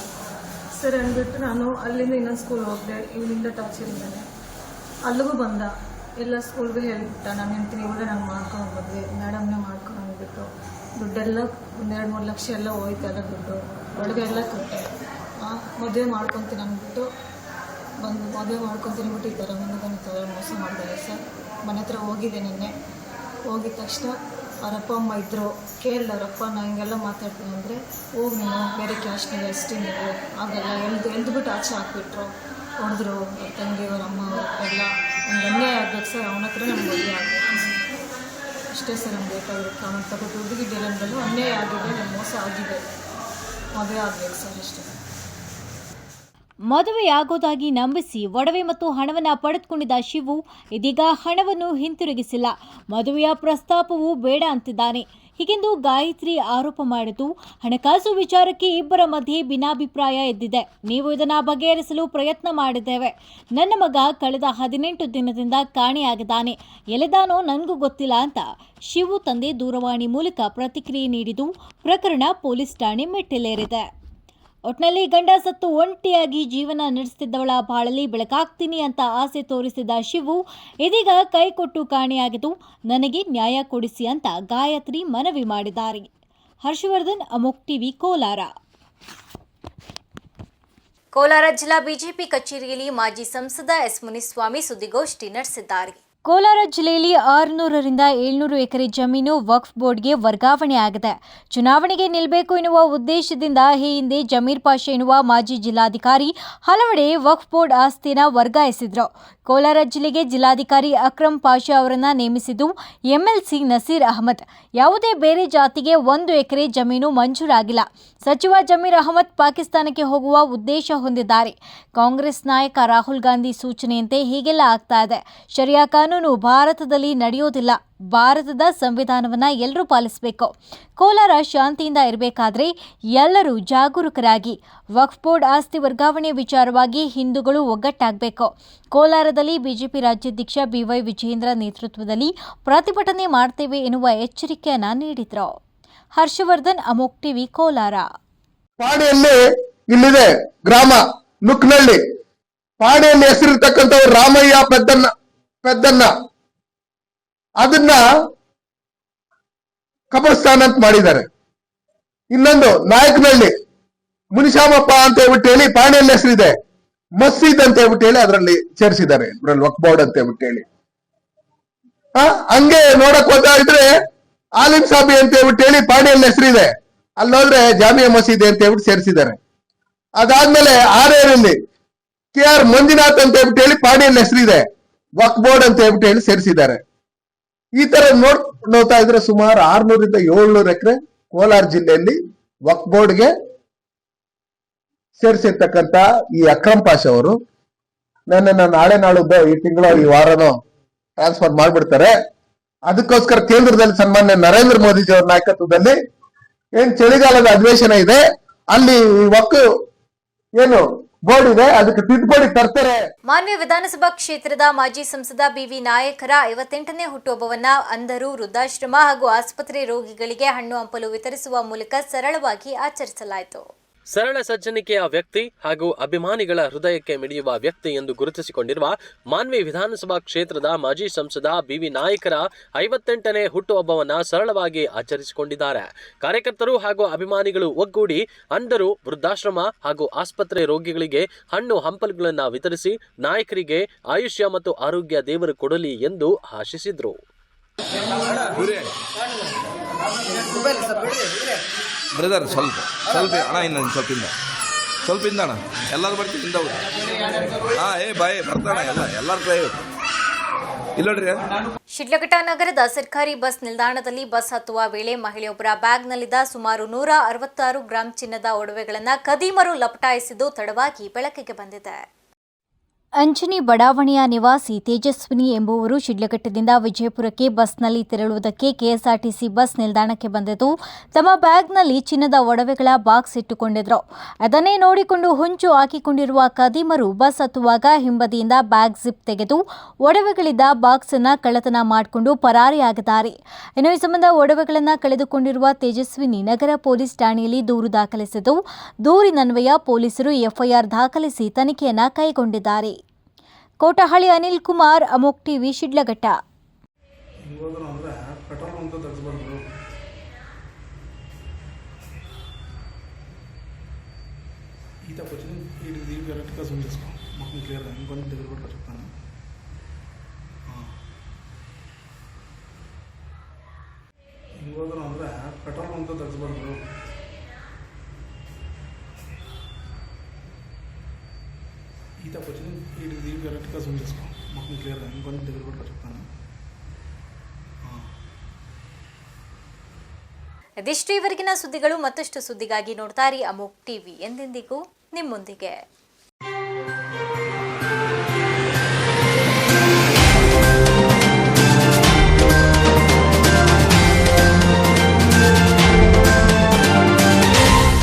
ಸರಿ ಅಂದ್ಬಿಟ್ಟು ನಾನು ಅಲ್ಲಿಂದ ಇನ್ನೊಂದು ಸ್ಕೂಲ್ ಹೋಗಿದೆ ಇವನಿಂದ ಟಚ್ ಇರ್ತಾನೆ ಅಲ್ಲಿಗೂ ಬಂದ. ಎಲ್ಲ ಸ್ಕೂಲ್ಗೂ ಹೇಳಿಬಿಟ್ಟ, ನಾನು ಹೆಂಡ್ತೀನಿ ಇವಾಗ ನಾನು ಮಾಡ್ಕೊಂಡು ಬಂದ್ವಿ ಮೇಡಮ್ನೇ ಮಾಡ್ಕೊಂಡು ಹೋಗ್ಬಿಟ್ಟು, ದುಡ್ಡೆಲ್ಲ ಒಂದೆರಡು ಮೂರು ಲಕ್ಷ ಎಲ್ಲ ಹೋಯ್ತಲ್ಲ ದುಡ್ಡು. ಒಳಗೆ ಎಲ್ಲ ಕೊಟ್ಟೆ. ಮದುವೆ ಮಾಡ್ಕೊತೀನಿ ಅಂದ್ಬಿಟ್ಟು ಬಂದು, ಮದುವೆ ಮಾಡ್ಕೊತೀನಿ ಬಿಟ್ಟು ಈ ಥರ ಥರ ಮೋಸ ಮಾಡ್ತಾರೆ ಸರ್. ಮನೆ ಹತ್ರ ಹೋಗಿದ್ದೆ ನಿನ್ನೆ. ಹೋಗಿದ ತಕ್ಷಣ ಅವರಪ್ಪ ಅಮ್ಮ ಇದ್ದರು ಕೇಳಿದ ಅವರಪ್ಪ ನಾ ಹಿಂಗೆಲ್ಲ ಮಾತಾಡ್ತೀನಿ ಅಂದರೆ ಹೋಗಿ ನೀನು ಬೇರೆ ಕ್ಯಾಶ್ನಲ್ಲಿ ಎಷ್ಟೇ ನೀವು ಆಗಲ್ಲ ಎಲ್ದು ಎಳ್ದುಬಿಟ್ಟು ಆಚೆ ಹಾಕ್ಬಿಟ್ರು. ಹೊಡೆದ್ರು ಅವ್ರ ತಂಗಿ, ಅವ್ರ ಅಮ್ಮ ಎಲ್ಲ ನಂಗೆ ಅನ್ಯಾಯ ಆಗ್ಬೇಕು ಸರ್, ಅವನ ಹತ್ರ ನಮ್ಗೆ ಮದುವೆ ಆಗಬೇಕು. ಅಷ್ಟೇ ಸರ್, ನಮ್ಗೆ ಬೇಕಾಗಿರುತ್ತೆ ಅವನ ತಗೊಂಡು ಹುಡುಗಿ ಬೇರೆಂದಲೂ ಅನ್ಯಾಯ ಆಗಿದೆ ನಮ್ಮ ಮೋಸ ಆಗಿದೆ. ಮದುವೆ ಆಗಬೇಕು ಸರ್, ಅಷ್ಟೇ. ಮದುವೆಯಾಗೋದಾಗಿ ನಂಬಿಸಿ ಒಡವೆ ಮತ್ತು ಹಣವನ್ನು ಪಡೆದುಕೊಂಡಿದ್ದ ಶಿವು ಇದೀಗ ಹಣವನ್ನು ಹಿಂತಿರುಗಿಸಿಲ್ಲ. ಮದುವೆಯ ಪ್ರಸ್ತಾಪವೂ ಬೇಡ ಅಂತಿದ್ದಾನೆ. ಹೀಗೆಂದು ಗಾಯತ್ರಿ ಆರೋಪ ಮಾಡಿದ್ದು, ಹಣಕಾಸು ವಿಚಾರಕ್ಕೆ ಇಬ್ಬರ ಮಧ್ಯೆ ಭಿನ್ನಾಭಿಪ್ರಾಯ ಎದ್ದಿದೆ. ನೀವು ಇದನ್ನು ಬಗೆಹರಿಸಲು ಪ್ರಯತ್ನ ಮಾಡಿದ್ದೇವೆ. ನನ್ನ ಮಗ ಕಳೆದ ಹದಿನೆಂಟು ದಿನದಿಂದ ಕಾಣೆಯಾಗಿದ್ದಾನೆ. ಎಲೆದಾನೋ ನನಗೂ ಗೊತ್ತಿಲ್ಲ ಅಂತ ಶಿವು ತಂದೆ ದೂರವಾಣಿ ಮೂಲಕ ಪ್ರತಿಕ್ರಿಯೆ ನೀಡಿದ್ದು, ಪ್ರಕರಣ ಪೊಲೀಸ್ ಠಾಣೆ ಮೆಟ್ಟಿಲೇರಿದೆ. ಒಟ್ನಲ್ಲಿ ಗಂಡ ಸತ್ತು ಒಂಟಿಯಾಗಿ ಜೀವನ ನಡೆಸುತ್ತಿದ್ದವಳ ಬಾಳಲಿ ಬೆಳಕಾಗ್ತೀನಿ ಅಂತ ಆಸೆ ತೋರಿಸಿದ ಶಿವು ಇದೀಗ ಕೈ ಕೊಟ್ಟು ಕಾಣೆಯಾಗಿದ್ದು, ನನಗೆ ನ್ಯಾಯ ಕೊಡಿಸಿ ಅಂತ ಗಾಯತ್ರಿ ಮನವಿ ಮಾಡಿದ್ದಾರೆ. ಹರ್ಷವರ್ಧನ್, ಅಮೋಕ್ ಟಿವಿ, ಕೋಲಾರ. ಕೋಲಾರ ಜಿಲ್ಲಾ ಬಿಜೆಪಿ ಕಚೇರಿಯಲ್ಲಿ ಮಾಜಿ ಸಂಸದ ಎಸ್ ಮುನಿಸ್ವಾಮಿ ಸುದ್ದಿಗೋಷ್ಠಿ ನಡೆಸಿದ್ದಾರೆ. ಕೋಲಾರ ಜಿಲ್ಲೆಯಲ್ಲಿ ಆರುನೂರರಿಂದ ಏಳ್ನೂರು ಎಕರೆ ಜಮೀನು ವಕ್ಫ್ ಬೋರ್ಡ್ಗೆ ವರ್ಗಾವಣೆ ಆಗಿದೆ. ಚುನಾವಣೆಗೆ ನಿಲ್ಲಬೇಕು ಎನ್ನುವ ಉದ್ದೇಶದಿಂದ ಈ ಹಿಂದೆ ಜಮೀರ್ ಪಾಷೆ ಎನ್ನುವ ಮಾಜಿ ಜಿಲ್ಲಾಧಿಕಾರಿ ಹಲವೆಡೆ ವಕ್ಫ್ ಬೋರ್ಡ್ ಆಸ್ತಿನ ವರ್ಗಾಯಿಸಿದ್ರು. ಕೋಲಾರ ಜಿಲ್ಲೆಗೆ ಜಿಲ್ಲಾಧಿಕಾರಿ ಅಕ್ರಮ್ ಪಾಷಾ ಅವರನ್ನು ನೇಮಿಸಿದ್ದು ಎಂಎಲ್ಸಿ ನಸೀರ್ ಅಹಮದ್. ಯಾವುದೇ ಬೇರೆ ಜಾತಿಗೆ ಒಂದು ಎಕರೆ ಜಮೀನು ಮಂಜೂರಾಗಿಲ್ಲ ಸಚಿವ ಜಮೀರ್ ಅಹಮದ್ ಪಾಕಿಸ್ತಾನಕ್ಕೆ ಹೋಗುವ ಉದ್ದೇಶ ಹೊಂದಿದ್ದಾರೆ. ಕಾಂಗ್ರೆಸ್ ನಾಯಕ ರಾಹುಲ್ ಗಾಂಧಿ ಸೂಚನೆಯಂತೆ ಹೀಗೆಲ್ಲ ಆಗ್ತಾ ಇದೆ. ಶರಿಯಾ ಭಾರತದಲ್ಲಿ ನಡೆಯೋದಿಲ್ಲ. ಭಾರತದ ಸಂವಿಧಾನವನ್ನ ಎಲ್ಲರೂ ಪಾಲಿಸಬೇಕು. ಕೋಲಾರ ಶಾಂತಿಯಿಂದ ಇರಬೇಕಾದ್ರೆ ಎಲ್ಲರೂ ಜಾಗರೂಕರಾಗಿ, ವಕ್ಫ್ ಬೋರ್ಡ್ ಆಸ್ತಿ ವರ್ಗಾವಣೆ ವಿಚಾರವಾಗಿ ಹಿಂದೂಗಳು ಒಗ್ಗಟ್ಟಾಗಬೇಕು. ಕೋಲಾರದಲ್ಲಿ ಬಿಜೆಪಿ ರಾಜ್ಯಾಧ್ಯಕ್ಷ ಬಿವೈ ವಿಜೇಂದ್ರ ನೇತೃತ್ವದಲ್ಲಿ ಪ್ರತಿಭಟನೆ ಮಾಡ್ತೇವೆ ಎನ್ನುವ ಎಚ್ಚರಿಕೆಯನ್ನ ನೀಡಿದರು. ಹರ್ಷವರ್ಧನ್, ಅಮೋಕ್ ಟಿವಿ, ಕೋಲಾರ. ಪಾಡಿಯಲ್ಲಿ ಇಲ್ಲಿದೆ ಗ್ರಾಮ ನುಕ್ನಳ್ಳಿ. ಪಾಡಿಯಲ್ಲಿ ಹೆಸರಿರ್ತಕ್ಕಂಥವ್ರು ರಾಮಯ್ಯ ಪೆದ್ದನ್ನ ಪೆದ್ದನ್ನ. ಅದನ್ನ ಕಬರ್ಸ್ಥಾನ ಅಂತ ಮಾಡಿದ್ದಾರೆ. ಇನ್ನೊಂದು ನಾಯಕನಹಳ್ಳಿ, ಮುನಿಶಾಮಪ್ಪ ಅಂತ ಹೇಳ್ಬಿಟ್ಟು ಹೇಳಿ ಪಾಣಿಯಲ್ಲಿ ಹೆಸರಿದೆ. ಮಸೀದ್ ಅಂತ ಹೇಳ್ಬಿಟ್ಟು ಹೇಳಿ ಅದರಲ್ಲಿ ಸೇರಿಸಿದ್ದಾರೆ. ಇದ್ರಲ್ಲಿ ಅಂತ ಹೇಳ್ಬಿಟ್ಟು ಹೇಳಿ. ಹಂಗೆ ನೋಡಕ್ ಹೋದ್ರೆ ಆಲಿಮ್ ಸಾಬಿ ಅಂತ ಹೇಳ್ಬಿಟ್ಟು ಹೇಳಿ ಪಾಣಿಯಲ್ಲಿ ಹೆಸರಿದೆ. ಅಲ್ಲಿ ಹೋದ್ರೆ ಜಾಮಿಯಾ ಮಸೀದಿ ಅಂತ ಹೇಳ್ಬಿಟ್ಟು ಸೇರಿಸಿದ್ದಾರೆ. ಅದಾದ್ಮೇಲೆ ಆರೇರಲ್ಲಿ ಕೆ ಆರ್ ಮಂಜುನಾಥ್ ಅಂತ ಹೇಳ್ಬಿಟ್ಟು ಹೇಳಿ ಪಾಣಿಯಲ್ಲಿ ಹೆಸರಿದೆ. ವಕ್ ಬೋರ್ಡ್ ಅಂತ ಹೇಳ್ಬಿಟ್ಟು ಹೇಳಿ ಸೇರಿಸಿದ್ದಾರೆ. ಈ ತರ ನೋಡ್ ನೋಡ್ತಾ ಇದ್ರೆ ಸುಮಾರು ಆರ್ನೂರಿಂದ ಏಳ್ನೂರು ಎಕರೆ ಕೋಲಾರ ಜಿಲ್ಲೆಯಲ್ಲಿ ವಕ್ ಬೋರ್ಡ್ಗೆ ಸೇರಿಸಿರ್ತಕ್ಕಂತ ಈ ಅಕ್ರಮ್ ಪಾಷ ಅವರು ನನ್ನ ನಾಳೆ ನಾಳಿದ್ದು ಈ ತಿಂಗಳು, ಈ ವಾರನೋ ಟ್ರಾನ್ಸ್ಫರ್ ಮಾಡ್ಬಿಡ್ತಾರೆ. ಅದಕ್ಕೋಸ್ಕರ ಕೇಂದ್ರದಲ್ಲಿ ಸನ್ಮಾನ್ಯ ನರೇಂದ್ರ ಮೋದಿಜಿ ಅವರ ನಾಯಕತ್ವದಲ್ಲಿ ಏನ್ ಚಳಿಗಾಲದ ಅಧಿವೇಶನ ಇದೆ, ಅಲ್ಲಿ ವಕ್ ಏನು ಬೋರ್ಡ್ ಇದೆ, ಅದಕ್ಕೆ ತಿದ್ದುಪಡಿ ತರ್ತಾರೆ. ಮಾನ್ಯ ವಿಧಾನಸಭಾ ಕ್ಷೇತ್ರದ ಮಾಜಿ ಸಂಸದ ಬಿವಿ ನಾಯಕರ ಐವತ್ತೆಂಟನೇ ಹುಟ್ಟುಹಬ್ಬವನ್ನ ಅಂಧರು, ವೃದ್ಧಾಶ್ರಮ ಹಾಗೂ ಆಸ್ಪತ್ರೆ ರೋಗಿಗಳಿಗೆ ಹಣ್ಣು ಹಂಪಲು ವಿತರಿಸುವ ಮೂಲಕ ಸರಳವಾಗಿ ಆಚರಿಸಲಾಯಿತು. ಸರಳ ಸಜ್ಜನಿಕೆಯ ವ್ಯಕ್ತಿ ಹಾಗೂ ಅಭಿಮಾನಿಗಳ ಹೃದಯಕ್ಕೆ ಮಿಡಿಯುವ ವ್ಯಕ್ತಿ ಎಂದು ಗುರುತಿಸಿಕೊಂಡಿರುವ ಮಾನ್ವಿ ವಿಧಾನಸಭಾ ಕ್ಷೇತ್ರದ ಮಾಜಿ ಸಂಸದ ಬಿವಿ ನಾಯಕರ ಐವತ್ತೆಂಟನೇ ಹುಟ್ಟುಹಬ್ಬವನ್ನ ಸರಳವಾಗಿ ಆಚರಿಸಿಕೊಂಡಿದ್ದಾರೆ. ಕಾರ್ಯಕರ್ತರು ಹಾಗೂ ಅಭಿಮಾನಿಗಳು ಒಗ್ಗೂಡಿ ಅಂಧರು, ವೃದ್ಧಾಶ್ರಮ ಹಾಗೂ ಆಸ್ಪತ್ರೆ ರೋಗಿಗಳಿಗೆ ಹಣ್ಣು ಹಂಪಲುಗಳನ್ನು ವಿತರಿಸಿ ನಾಯಕರಿಗೆ ಆಯುಷ್ಯ ಮತ್ತು ಆರೋಗ್ಯ ದೇವರು ಕೊಡಲಿ ಎಂದು ಆಶಿಸಿದ್ರು. ಬ್ರದರ್ ಸ್ವಲ್ಪ. ಸ್ವಲ್ಪ ಅಣ್ಣ ಇನ್ನು ಸ್ವಲ್ಪ ಇಂದ ಸ್ವಲ್ಪ ಇಂದ ಅಣ್ಣ. ಎಲ್ಲರೂ ಬರ್ತೀವಿ ಇಂದ ಹಾಂ, ಏ ಬಾಯ್ ಬರ್ತಾಣ ಎಲ್ಲ, ಎಲ್ಲರ ಟ್ರೈ ಇಲ್ಲೋಡ್ರಿ ಶಿಡ್ಲಘಟ್ಟ ನಗರದ ಸರ್ಕಾರಿ ಬಸ್ ನಿಲ್ದಾಣದಲ್ಲಿ ಬಸ್ ಹತ್ತುವ ವೇಳೆ ಮಹಿಳೆಯೊಬ್ಬರ ಬ್ಯಾಗ್ನಲ್ಲಿದ್ದ ಸುಮಾರು ನೂರ ಅರವತ್ತಾರು ಗ್ರಾಂ ಚಿನ್ನದ ಒಡವೆಗಳನ್ನು ಕದೀಮರು ಲಪಟಾಯಿಸಿದ್ದು ತಡವಾಗಿ ಬೆಳಕಿಗೆ ಬಂದಿದೆ. ಅಂಜನಿ ಬಡಾವಣೆಯ ನಿವಾಸಿ ತೇಜಸ್ವಿನಿ ಎಂಬುವರು ಶಿಡ್ಲಘಟ್ಟದಿಂದ ವಿಜಯಪುರಕ್ಕೆ ಬಸ್ನಲ್ಲಿ ತೆರಳುವುದಕ್ಕೆ ಕೆಎಸ್ಆರ್ಟಿಸಿ ಬಸ್ ನಿಲ್ದಾಣಕ್ಕೆ ಬಂದಿದ್ದು, ತಮ್ಮ ಬ್ಯಾಗ್ನಲ್ಲಿ ಚಿನ್ನದ ಒಡವೆಗಳ ಬಾಕ್ಸ್ ಇಟ್ಟುಕೊಂಡಿದ್ದರು ಅದನ್ನೇ ನೋಡಿಕೊಂಡು ಹೊಂಚು ಹಾಕಿಕೊಂಡಿರುವ ಕದೀಮರು ಬಸ್ ಹತ್ತುವಾಗ ಹಿಂಬದಿಯಿಂದ ಬ್ಯಾಗ್ ಜಿಪ್ ತೆಗೆದು ಒಡವೆಗಳಿದ್ದ ಬಾಕ್ಸ್ ಅನ್ನ ಕಳ್ಳತನ ಮಾಡಿಕೊಂಡು ಪರಾರಿಯಾಗಿದ್ದಾರೆ. ಇನ್ನು ಈ ಸಂಬಂಧ ಒಡವೆಗಳನ್ನು ಕಳೆದುಕೊಂಡಿರುವ ತೇಜಸ್ವಿನಿ ನಗರ ಪೊಲೀಸ್ ಠಾಣೆಯಲ್ಲಿ ದೂರು ದಾಖಲಿಸಿದ್ದು, ದೂರಿನನ್ವಯ ಪೊಲೀಸರು ಎಫ್ಐಆರ್ ದಾಖಲಿಸಿ ತನಿಖೆಯನ್ನು ಕೈಗೊಂಡಿದ್ದಾರೆ. ಕೋಟಹಳ್ಳಿ ಅನಿಲ್ ಕುಮಾರ್ ಅಮೋಕ್ ಟಿವಿ ಶಿಡ್ಲಘಟ್ಟ ಹೋದ್ರು ಅಂದ್ರೆ ಪೆಟ್ರೋಲ್ ಅಂತ ತೆಗೆಸ್ಬಾರ್ದು ఈత వచ్చింది ఇది ఇది కరెక్ట్గా జూమ్ చేసుకో మొత్తం క్లియర్గా ఇంకొంచెం దగ్గర కూడా చెప్తాను ಹಿಂಗೋದ್ರು ಅಂದ್ರೆ ಪೆಟ್ರೋಲ್ ಅಂತ ತೆಗೆಸ್ಬಾರ್ದು ఈత వచ్చింది ఇది ఇది కరెక్ట్గా జూమ్ చేసుకో మొత్తం క్లియర్గా ఇంకొంచెం దగ్గర కూడా చెప్తాను ಇದಿಷ್ಟು ಇವರೆಗಿನ ಸುದ್ದಿಗಳು ಮತ್ತಷ್ಟು ಸುದ್ದಿಗಾಗಿ ನೋಡ್ತಾರಿ ಅಮೋಕ್ ಟಿವಿ ಎಂದೆಂದಿಗೂ ನಿಮ್ಮೊಂದಿಗೆ